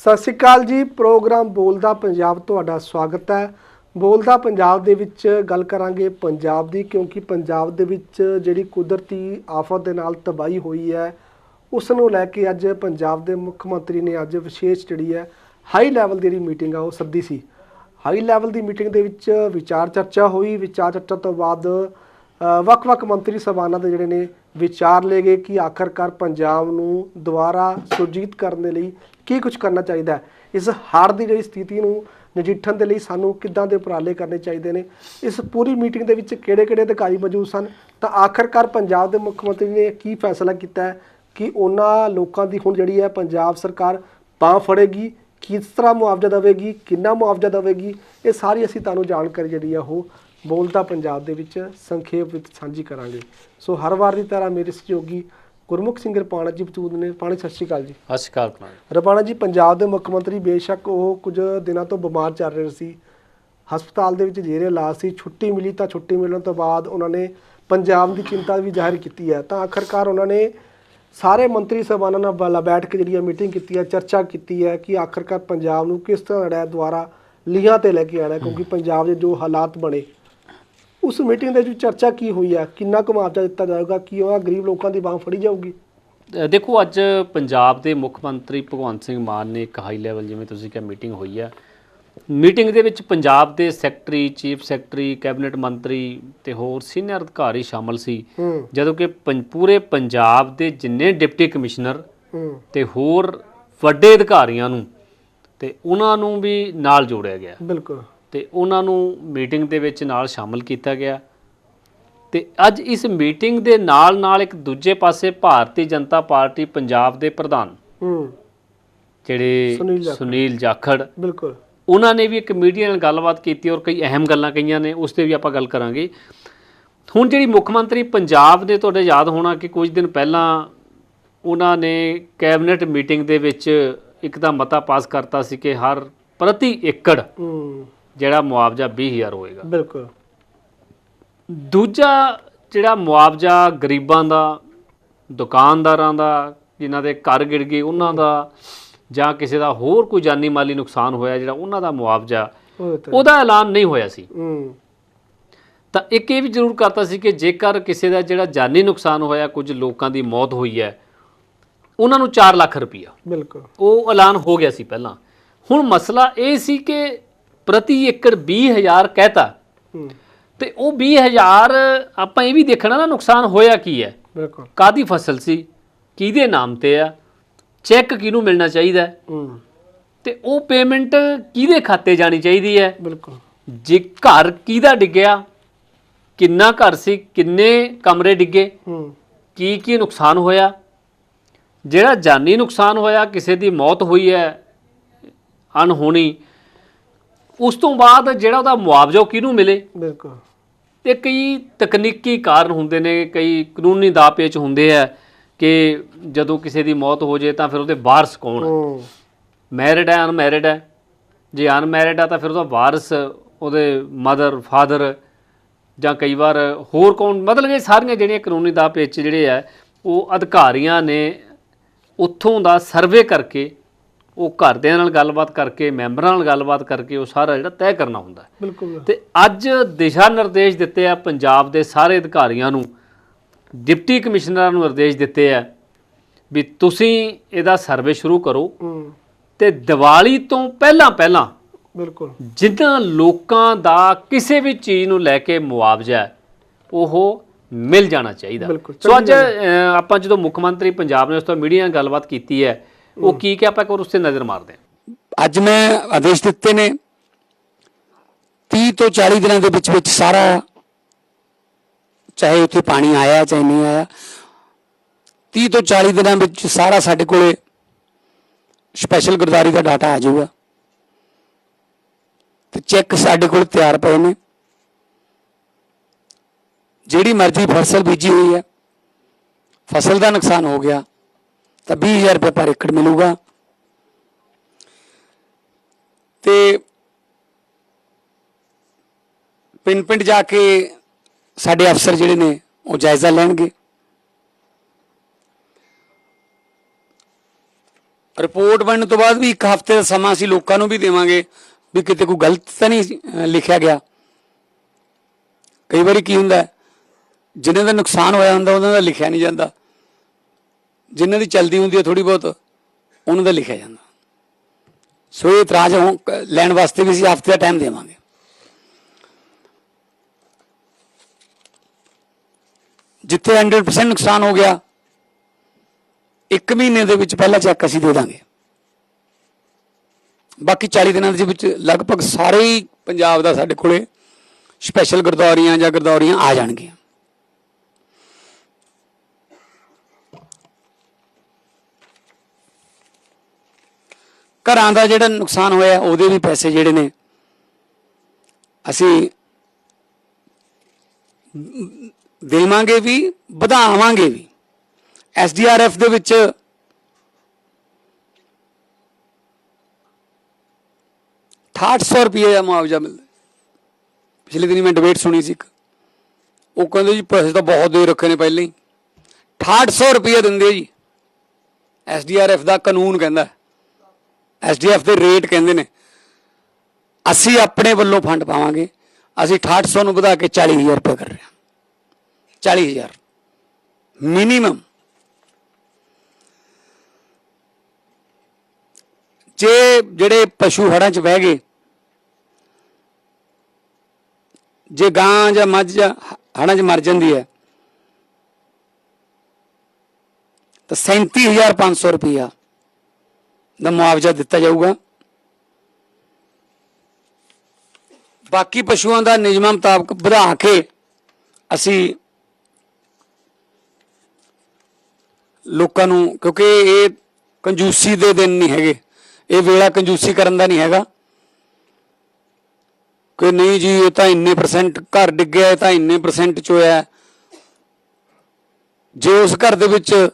ਸਤਿ ਸ਼੍ਰੀ ਅਕਾਲ ਜੀ, ਪ੍ਰੋਗਰਾਮ ਬੋਲਦਾ ਪੰਜਾਬ ਤੁਹਾਡਾ ਸਵਾਗਤ ਹੈ। ਬੋਲਦਾ ਪੰਜਾਬ ਦੇ ਵਿੱਚ ਗੱਲ ਕਰਾਂਗੇ ਪੰਜਾਬ ਦੀ, ਕਿਉਂਕਿ ਪੰਜਾਬ ਦੇ ਵਿੱਚ ਜਿਹੜੀ ਕੁਦਰਤੀ ਆਫਤ ਦੇ ਨਾਲ ਤਬਾਹੀ ਹੋਈ ਹੈ, ਉਸ ਨੂੰ ਲੈ ਕੇ ਅੱਜ ਪੰਜਾਬ ਦੇ ਮੁੱਖ ਮੰਤਰੀ ਨੇ ਅੱਜ ਵਿਸ਼ੇਸ਼ ਜਿਹੜੀ ਹੈ ਹਾਈ ਲੈਵਲ ਦੀ ਜਿਹੜੀ ਮੀਟਿੰਗ ਆ, ਉਹ ਸੱਦੀ ਸੀ। ਹਾਈ ਲੈਵਲ ਦੀ ਮੀਟਿੰਗ ਦੇ ਵਿੱਚ ਵਿਚਾਰ ਚਰਚਾ ਹੋਈ। ਵਿਚਾਰ ਚਰਚਾ ਤੋਂ ਬਾਅਦ ਵੱਖ-ਵੱਖ ਮੰਤਰੀ ਸਭਾਨਾਂ ਦੇ ਜਿਹੜੇ ਨੇ ਵਿਚਾਰ ਲਏ ਗਏ ਕਿ ਆਖਰਕਾਰ ਪੰਜਾਬ ਨੂੰ ਦੁਬਾਰਾ ਸੁਰਜੀਤ ਕਰਨ ਦੇ ਲਈ ਕੀ ਕੁਝ ਕਰਨਾ ਚਾਹੀਦਾ ਹੈ? ਇਸ ਹੜ੍ਹ ਦੀ ਜਿਹੜੀ ਸਥਿਤੀ ਨੂੰ ਨਜਿੱਠਣ ਦੇ ਲਈ ਸਾਨੂੰ ਕਿੱਦਾਂ ਦੇ ਉਪਰਾਲੇ ਕਰਨੇ ਚਾਹੀਦੇ ਨੇ? ਇਸ ਪੂਰੀ ਮੀਟਿੰਗ ਦੇ ਵਿੱਚ ਕਿਹੜੇ-ਕਿਹੜੇ ਅਧਿਕਾਰੀ ਮੌਜੂਦ ਸਨ? ਤਾਂ ਆਖਰਕਾਰ ਪੰਜਾਬ ਦੇ ਮੁੱਖ ਮੰਤਰੀ ਨੇ ਕੀ ਫੈਸਲਾ ਕੀਤਾ ਹੈ? ਕਿ ਉਹਨਾਂ ਲੋਕਾਂ ਦੀ ਹੁਣ ਜਿਹੜੀ ਹੈ ਪੰਜਾਬ ਸਰਕਾਰ ਬਾਂਹ ਫੜੇਗੀ, ਕਿਸ ਤਰ੍ਹਾਂ ਮੁਆਵਜ਼ਾ ਦੇਵੇਗੀ, ਕਿੰਨਾ ਮੁਆਵਜ਼ਾ ਦੇਵੇਗੀ? ਇਹ ਸਾਰੀ ਅਸੀਂ ਤੁਹਾਨੂੰ ਜਾਣਕਾਰੀ ਜਿਹੜੀ ਆ ਉਹ ਬੋਲਦਾ ਪੰਜਾਬ ਦੇ ਵਿੱਚ ਸੰਖੇਪ ਵਿੱਚ ਸਾਂਝੀ ਕਰਾਂਗੇ। ਸੋ ਹਰ ਵਾਰ ਦੀ ਤਰ੍ਹਾਂ ਮੇਰੇ ਸਹਿਯੋਗੀ ਗੁਰਮੁਖ ਸਿੰਘ ਰਪਾਣਾ ਜੀ ਮੌਜੂਦ ਨੇ। ਪਾਣੀ ਸਤਿ ਸ਼੍ਰੀ ਅਕਾਲ ਜੀ। ਸਤਿ ਸ਼੍ਰੀ ਅਕਾਲ ਕੁਮਾਰ ਰਪਾਣਾ ਜੀ ਪੰਜਾਬ ਦੇ ਮੁੱਖ ਮੰਤਰੀ ਬੇਸ਼ੱਕ ਉਹ ਕੁਝ ਦਿਨਾਂ ਤੋਂ ਬਿਮਾਰ ਚੱਲ ਰਹੇ ਸੀ। ਹਸਪਤਾਲ ਦੇ ਵਿੱਚ ਜੇਰੇ ਇਲਾਜ ਸੀ। ਛੁੱਟੀ ਮਿਲੀ ਤਾਂ ਛੁੱਟੀ ਮਿਲਣ ਤੋਂ ਬਾਅਦ ਉਹਨਾਂ ਨੇ ਪੰਜਾਬ ਦੀ ਚਿੰਤਾ ਵੀ ਜ਼ਾਹਿਰ ਕੀਤੀ ਹੈ। ਤਾਂ ਆਖਰਕਾਰ ਉਹਨਾਂ ਨੇ ਸਾਰੇ ਮੰਤਰੀ ਸਭਾਨਾਂ ਨਾਲ ਬਲ- ਬੈਠ ਕੇ ਜਿਹੜੀ ਮੀਟਿੰਗ ਕੀਤੀ ਹੈ ਚਰਚਾ ਕੀਤੀ ਹੈ ਕਿ ਆਖਰਕਾਰ ਪੰਜਾਬ ਨੂੰ ਕਿਸ ਤਰ੍ਹਾਂ ਦੁਆਰਾ ਲੀਹਾਂ ਤੇ ਲੈ ਕੇ ਆਣਾ ਕਿਉਂਕਿ ਪੰਜਾਬ ਦੇ ਜੋ ਹਾਲਾਤ ਬਣੇ ਉਸ ਮੀਟਿੰਗ ਦੇ ਵਿੱਚ ਚਰਚਾ ਕੀ ਹੋਈ ਹੈ ਕਿੰਨਾ ਕੁ ਮੁਆਵਜ਼ਾ ਦਿੱਤਾ ਜਾਏਗਾ ਕੀ ਉਹ ਗਰੀਬ ਲੋਕਾਂ ਦੀ ਬਾਂਹ ਫੜੀ ਜਾਊਗੀ? ਦੇਖੋ ਅੱਜ ਪੰਜਾਬ ਦੇ ਮੁੱਖ ਮੰਤਰੀ ਭਗਵੰਤ ਸਿੰਘ ਮਾਨ ਨੇ ਇੱਕ ਹਾਈ ਲੈਵਲ ਜਿਵੇਂ ਤੁਸੀਂ ਕਿਹਾ ਮੀਟਿੰਗ ਹੋਈ ਹੈ ਮੀਟਿੰਗ ਦੇ ਵਿੱਚ ਪੰਜਾਬ ਦੇ ਸੈਕਟਰੀ ਚੀਫ ਸੈਕਟਰੀ ਕੈਬਨਿਟ ਮੰਤਰੀ ਤੇ ਹੋਰ ਸੀਨੀਅਰ ਅਧਿਕਾਰੀ ਸ਼ਾਮਲ ਸੀ। ਜਦੋਂ ਕਿ ਪੂਰੇ ਪੰਜਾਬ ਦੇ ਜਿੰਨੇ ਡਿਪਟੀ ਕਮਿਸ਼ਨਰ ਤੇ ਹੋਰ ਵੱਡੇ ਅਧਿਕਾਰੀਆਂ ਨੂੰ ਤੇ ਉਹਨਾਂ ਨੂੰ ਵੀ ਨਾਲ ਜੋੜਿਆ ਗਿਆ। ਬਿਲਕੁਲ। ਤੇ ਉਹਨਾਂ ਨੂੰ ਮੀਟਿੰਗ ਦੇ ਵਿੱਚ ਨਾਲ ਸ਼ਾਮਲ ਕੀਤਾ ਗਿਆ। ਤੇ ਅੱਜ ਇਸ ਮੀਟਿੰਗ ਦੇ ਨਾਲ ਨਾਲ ਇੱਕ ਦੂਜੇ ਪਾਸੇ ਭਾਰਤੀ ਜਨਤਾ ਪਾਰਟੀ ਪੰਜਾਬ ਦੇ ਪ੍ਰਧਾਨ ਹੂੰ। ਜਿਹੜੇ ਸੁਨੀਲ ਜਾਖੜ। ਬਿਲਕੁਲ। ਉਹਨਾਂ ਨੇ ਵੀ ਇੱਕ ਮੀਡੀਆ ਨਾਲ ਗੱਲਬਾਤ ਕੀਤੀ ਔਰ ਕਈ ਅਹਿਮ ਗੱਲਾਂ ਕਹੀਆਂ ਨੇ ਉਸ ਤੇ ਵੀ ਆਪਾਂ ਗੱਲ ਕਰਾਂਗੇ। ਹੁਣ ਜਿਹੜੀ ਮੁੱਖ ਮੰਤਰੀ ਪੰਜਾਬ ਦੇ ਤੁਹਾਡੇ ਯਾਦ ਹੋਣਾ ਕਿ ਕੁਝ ਦਿਨ ਪਹਿਲਾਂ ਉਹਨਾਂ ਨੇ ਕੈਬਨਿਟ ਮੀਟਿੰਗ ਦੇ ਵਿੱਚ ਇੱਕ ਤਾਂ ਮਤਾ ਪਾਸ ਕਰਤਾ ਸੀ ਕਿ ਹਰ ਪ੍ਰਤੀ ਏਕੜ ਹੂੰ। ਜਿਹੜਾ ਮੁਆਵਜ਼ਾ 20000 ਹੋਏਗਾ। ਬਿਲਕੁਲ। ਦੂਜਾ ਜਿਹੜਾ ਮੁਆਵਜ਼ਾ ਗਰੀਬਾਂ ਦਾ ਦੁਕਾਨਦਾਰਾਂ ਦਾ ਜਿਨ੍ਹਾਂ ਦੇ ਘਰ ਗਿਰ ਗਏ ਉਹਨਾਂ ਦਾ ਜਾਂ ਕਿਸੇ ਦਾ ਹੋਰ ਕੋਈ ਜਾਨੀ ਮਾਲੀ ਨੁਕਸਾਨ ਹੋਇਆ ਜਿਹੜਾ ਉਹਨਾਂ ਦਾ ਮੁਆਵਜ਼ਾ ਉਹਦਾ ਐਲਾਨ ਨਹੀਂ ਹੋਇਆ ਸੀ। ਤਾਂ ਇੱਕ ਇਹ ਵੀ ਜ਼ਰੂਰ ਕਰਤਾ ਸੀ ਕਿ ਜੇਕਰ ਕਿਸੇ ਦਾ ਜਿਹੜਾ ਜਾਨੀ ਨੁਕਸਾਨ ਹੋਇਆ ਕੁਝ ਲੋਕਾਂ ਦੀ ਮੌਤ ਹੋਈ ਹੈ ਉਹਨਾਂ ਨੂੰ 4 ਲੱਖ ਰੁਪਈਆ। ਬਿਲਕੁਲ। ਉਹ ਐਲਾਨ ਹੋ ਗਿਆ ਸੀ ਪਹਿਲਾਂ। ਹੁਣ ਮਸਲਾ ਇਹ ਸੀ ਕਿ ਪ੍ਰਤੀ ਏਕੜ 20000 ਕਹਿਤਾ। ਤੇ ਉਹ 20000 ਆਪਾਂ ਇਹ ਵੀ ਦੇਖਣਾ ਨਾ ਨੁਕਸਾਨ ਹੋਇਆ ਕੀ ਹੈ। ਬਿਲਕੁਲ। ਕਾਦੀ ਫਸਲ ਸੀ ਕਿਹਦੇ ਨਾਮ ਤੇ ਆ ਚੈੱਕ ਕਿਹਨੂੰ ਮਿਲਣਾ ਚਾਹੀਦਾ ਹੈ? ਤੇ ਉਹ ਪੇਮੈਂਟ ਕਿਹਦੇ ਖਾਤੇ ਜਾਣੀ ਚਾਹੀਦੀ ਹੈ? ਬਿਲਕੁਲ। ਜੇ ਘਰ ਕਿਹਦਾ ਡਿੱਗਿਆ ਕਿੰਨਾ ਘਰ ਸੀ ਕਿੰਨੇ ਕਮਰੇ ਡਿੱਗੇ ਹੂੰ। ਕੀ ਕੀ ਨੁਕਸਾਨ ਹੋਇਆ? ਜਿਹੜਾ ਜਾਨੀ ਨੁਕਸਾਨ ਹੋਇਆ ਕਿਸੇ ਦੀ ਮੌਤ ਹੋਈ ਹੈ ਅਣਹੋਣੀ ਉਸ ਤੋਂ ਬਾਅਦ ਜਿਹੜਾ ਉਹਦਾ ਮੁਆਵਜ਼ਾ ਉਹ ਕਿਹਨੂੰ ਮਿਲੇ? ਬਿਲਕੁਲ। ਤੇ ਕਈ ਤਕਨੀਕੀ ਕਾਰਨ ਹੁੰਦੇ ਨੇ ਕਈ ਕਾਨੂੰਨੀ ਦਾਅ ਪੇਚ ਹੁੰਦੇ ਆ ਕਿ ਜਦੋਂ ਕਿਸੇ ਦੀ ਮੌਤ ਹੋ ਜੇ ਤਾਂ ਫਿਰ ਉਹਦੇ ਵਾਰਸ ਕੌਣ ਹੈ। ਮੈਰਿਡ ਹੈ ਅਨਮੈਰਿਡ ਹੈ ਜੇ ਅਨਮੈਰਿਡ ਆ ਤਾਂ ਫਿਰ ਉਹਦਾ ਵਾਰਸ ਉਹਦੇ ਮਦਰ ਫਾਦਰ ਜਾਂ ਕਈ ਵਾਰ ਹੋਰ ਕੌਣ? ਮਤਲਬ ਇਹ ਸਾਰੀਆਂ ਜਿਹੜੀਆਂ ਕਾਨੂੰਨੀ ਦਾਅ ਪੇਚ ਜਿਹੜੇ ਆ ਉਹ ਅਧਿਕਾਰੀਆਂ ਨੇ ਉੱਥੋਂ ਦਾ ਸਰਵੇ ਕਰਕੇ ਉਹ ਘਰਦਿਆਂ ਨਾਲ ਗੱਲਬਾਤ ਕਰਕੇ ਮੈਂਬਰਾਂ ਨਾਲ ਗੱਲਬਾਤ ਕਰਕੇ ਉਹ ਸਾਰਾ ਜਿਹੜਾ ਤੈਅ ਕਰਨਾ ਹੁੰਦਾ ਹੈ। ਬਿਲਕੁਲ ਤੇ ਅੱਜ ਦਿਸ਼ਾ ਨਿਰਦੇਸ਼ ਦਿੱਤੇ ਆ ਪੰਜਾਬ ਦੇ ਸਾਰੇ ਅਧਿਕਾਰੀਆਂ ਨੂੰ ਡਿਪਟੀ ਕਮਿਸ਼ਨਰਾਂ ਨੂੰ ਨਿਰਦੇਸ਼ ਦਿੱਤੇ ਆ ਵੀ ਤੁਸੀਂ ਇਹਦਾ ਸਰਵੇ ਸ਼ੁਰੂ ਕਰੋ ਤੇ ਦੀਵਾਲੀ ਤੋਂ ਪਹਿਲਾਂ ਪਹਿਲਾਂ ਬਿਲਕੁਲ। ਜਿਨ੍ਹਾਂ ਲੋਕਾਂ ਦਾ ਕਿਸੇ ਵੀ ਚੀਜ਼ ਨੂੰ ਲੈ ਕੇ ਮੁਆਵਜ਼ਾ ਉਹ ਮਿਲ ਜਾਣਾ ਚਾਹੀਦਾ। ਸੋ ਅੱਜ ਆਪਾਂ ਜਦੋਂ ਮੁੱਖ ਮੰਤਰੀ ਪੰਜਾਬ ਨੇ ਉਸ ਤੋਂ ਮੀਡੀਆ ਨਾਲ ਗੱਲਬਾਤ ਕੀਤੀ ਹੈ ਉਹ ਕੀ ਕਿ ਆਪਾਂ ਇੱਕ ਵਾਰ ਉਸ ਤੇ ਨਜ਼ਰ ਮਾਰਦੇ ਹਾਂ। ਅੱਜ ਮੈਂ ਆਦੇਸ਼ ਦਿੱਤੇ ਨੇ 30 ਤੋਂ 40 ਦਿਨਾਂ ਦੇ ਵਿੱਚ ਵਿੱਚ ਸਾਰਾ, ਚਾਹੇ ਉੱਥੇ ਪਾਣੀ ਆਇਆ ਚਾਹੇ ਨਹੀਂ ਆਇਆ 30 ਤੋਂ 40 ਦਿਨਾਂ ਵਿੱਚ ਸਾਰਾ ਸਾਡੇ ਕੋਲੇ ਸਪੈਸ਼ਲ ਗੁਰਦਾਰੀ ਦਾ ਡਾਟਾ ਆ ਜਾਊਗਾ। ਤੇ ਚੈੱਕ ਸਾਡੇ ਕੋਲ ਤਿਆਰ ਪਏ ਨੇ। ਜਿਹੜੀ ਮਰਜ਼ੀ ਫਸਲ ਬੀਜੀ ਹੋਈ ਹੈ, ਫਸਲ ਦਾ ਨੁਕਸਾਨ ਹੋ ਗਿਆ। ਤਾਂ 20000 ਰੁਪਏ ਪਰ ਏਕੜ ਮਿਲੂਗਾ। ਤੇ ਪਿੰਡ ਪਿੰਡ ਜਾ ਕੇ ਸਾਡੇ ਅਫਸਰ ਜਿਹੜੇ ਨੇ ਉਹ ਜਾਇਜ਼ਾ ਲੈਣਗੇ। ਰਿਪੋਰਟ ਬਣਨ ਤੋਂ ਬਾਅਦ ਵੀ ਇੱਕ ਹਫ਼ਤੇ ਦਾ ਸਮਾਂ ਅਸੀਂ ਲੋਕਾਂ ਨੂੰ ਵੀ ਦੇਵਾਂਗੇ ਵੀ ਕਿਤੇ ਕੋਈ ਗਲਤ ਤਾਂ ਨਹੀਂ ਲਿਖਿਆ ਗਿਆ। ਕਈ ਵਾਰੀ ਕੀ ਹੁੰਦਾ ਹੈ, ਜਿਨ੍ਹਾਂ ਦਾ ਨੁਕਸਾਨ ਹੋਇਆ ਹੁੰਦਾ ਉਹਨਾਂ ਦਾ ਲਿਖਿਆ ਨਹੀਂ ਜਾਂਦਾ। ਜਿਨ੍ਹਾਂ ਦੀ ਚਲਦੀ ਹੁੰਦੀ ਹੈ ਥੋੜੀ ਬਹੁਤ, ਉਹਨਾਂ ਦਾ ਲਿਖਿਆ ਜਾਂਦਾ। ਸੋ ਇਹ ਇਤਰਾਜ਼ ਹੋ- ਕ- ਲੈਣ ਵਾਸਤੇ ਵੀ ਅਸੀਂ ਹਫ਼ਤੇ ਦਾ ਟਾਈਮ ਦੇਵਾਂਗੇ। ਜਿੱਥੇ 100% ਨੁਕਸਾਨ ਹੋ ਗਿਆ, ਇੱਕ ਮਹੀਨੇ ਦੇ ਵਿੱਚ ਪਹਿਲਾ ਚੈੱਕ ਅਸੀਂ ਦੇ ਦਾਂਗੇ। ਬਾਕੀ 40 ਦਿਨਾਂ ਦੇ ਵਿੱਚ ਲਗਭਗ ਸਾਰੇ ਹੀ ਪੰਜਾਬ ਦਾ ਸਾਡੇ ਕੋਲੇ ਸਪੈਸ਼ਲ ਗਰਦੌਰੀਆਂ ਜਾਂ ਗਰਦੌਰੀਆਂ ਆ ਜਾਣਗੀਆਂ। ਘਰਾਂ ਦਾ ਜਿਹੜਾ ਨੁਕਸਾਨ ਹੋਇਆ, ਉਹਦੇ ਵੀ ਪੈਸੇ ਜਿਹੜੇ ਨੇ, ਅਸੀਂ ਦੇਵਾਂਗੇ ਵੀ, ਵਧਾਵਾਂਗੇ ਵੀ। ਐਸਡੀਆਰਐਫ ਦੇ ਵਿੱਚ ਸੌ ਰੁਪਏ ਦਾ ਮੁਆਵਜ਼ਾ ਮਿਲਦਾ। ਪਿਛਲੇ ਦਿਨੀ ਮੈਂ ਡਿਬੇਟ ਸੁਣੀ ਸੀ ਇੱਕ। ਉਹ ਕਹਿੰਦੇ ਜੀ ਪੈਸੇ ਤਾਂ ਬਹੁਤ ਦੇ ਰੱਖੇ ਨੇ ਪਹਿਲਾਂ ਹੀ। 6800 ਰੁਪਏ ਦਿੰਦੇ ਆ ਜੀ। ਐਸਡੀਆਰਐਫ ਦਾ ਕਾਨੂੰਨ ਕਹਿੰਦਾ। ਐਸਡੀਐਫ ਦੇ ਰੇਟ ਕਹਿੰਦੇ ਨੇ, ਅਸੀਂ ਆਪਣੇ ਵੱਲੋਂ ਫੰਡ ਪਾਵਾਂਗੇ, ਅਸੀਂ 6800 ਨੂੰ ਵਧਾ ਕੇ 40000 ਰੁਪਏ ਕਰ ਰਹੇ ਹਾਂ। 40000 ਮਿਨੀਮਮ ਜੇ ਜਿਹੜੇ ਪਸ਼ੂ ਹੜਾਂ 'ਚ ਬਹਿ ਗਏ, ਜੇ ਗਾਂ ਜਾਂ ਮੱਝ ਜਾਂ ਹੜਾਂ 'ਚ ਮਰ ਜਾਂਦੀ ਹੈ, ਤਾਂ 37500 ਰੁਪਇਆ ਦਾ ਮੁਆਵਜ਼ਾ ਦਿੱਤਾ ਜਾਊਗਾ। ਬਾਕੀ ਪਸ਼ੂਆਂ ਦਾ ਨਿਯਮਾਂ ਮੁਤਾਬਕ ਵਧਾ ਕੇ ਅਸੀਂ ਲੋਕਾਂ ਨੂੰ, ਕਿਉਂਕਿ ਇਹ ਕੰਜੂਸੀ ਦੇ ਦਿਨ ਨਹੀਂ ਹੈਗੇ। ਇਹ ਵੇਲਾ ਕੰਜੂਸੀ ਕਰਨ ਦਾ ਨਹੀਂ ਹੈਗਾ। ਕਿ ਨਹੀਂ ਜੀ, ਇਹ ਤਾਂ ਇੰਨੇ ਪਰਸੈਂਟ ਘਰ ਡਿੱਗਿਆ ਤਾਂ ਇੰਨੇ ਪਰਸੈਂਟ ਚ ਹੋਇਆ। ਜੇ ਉਸ ਘਰ ਦੇ ਵਿੱਚ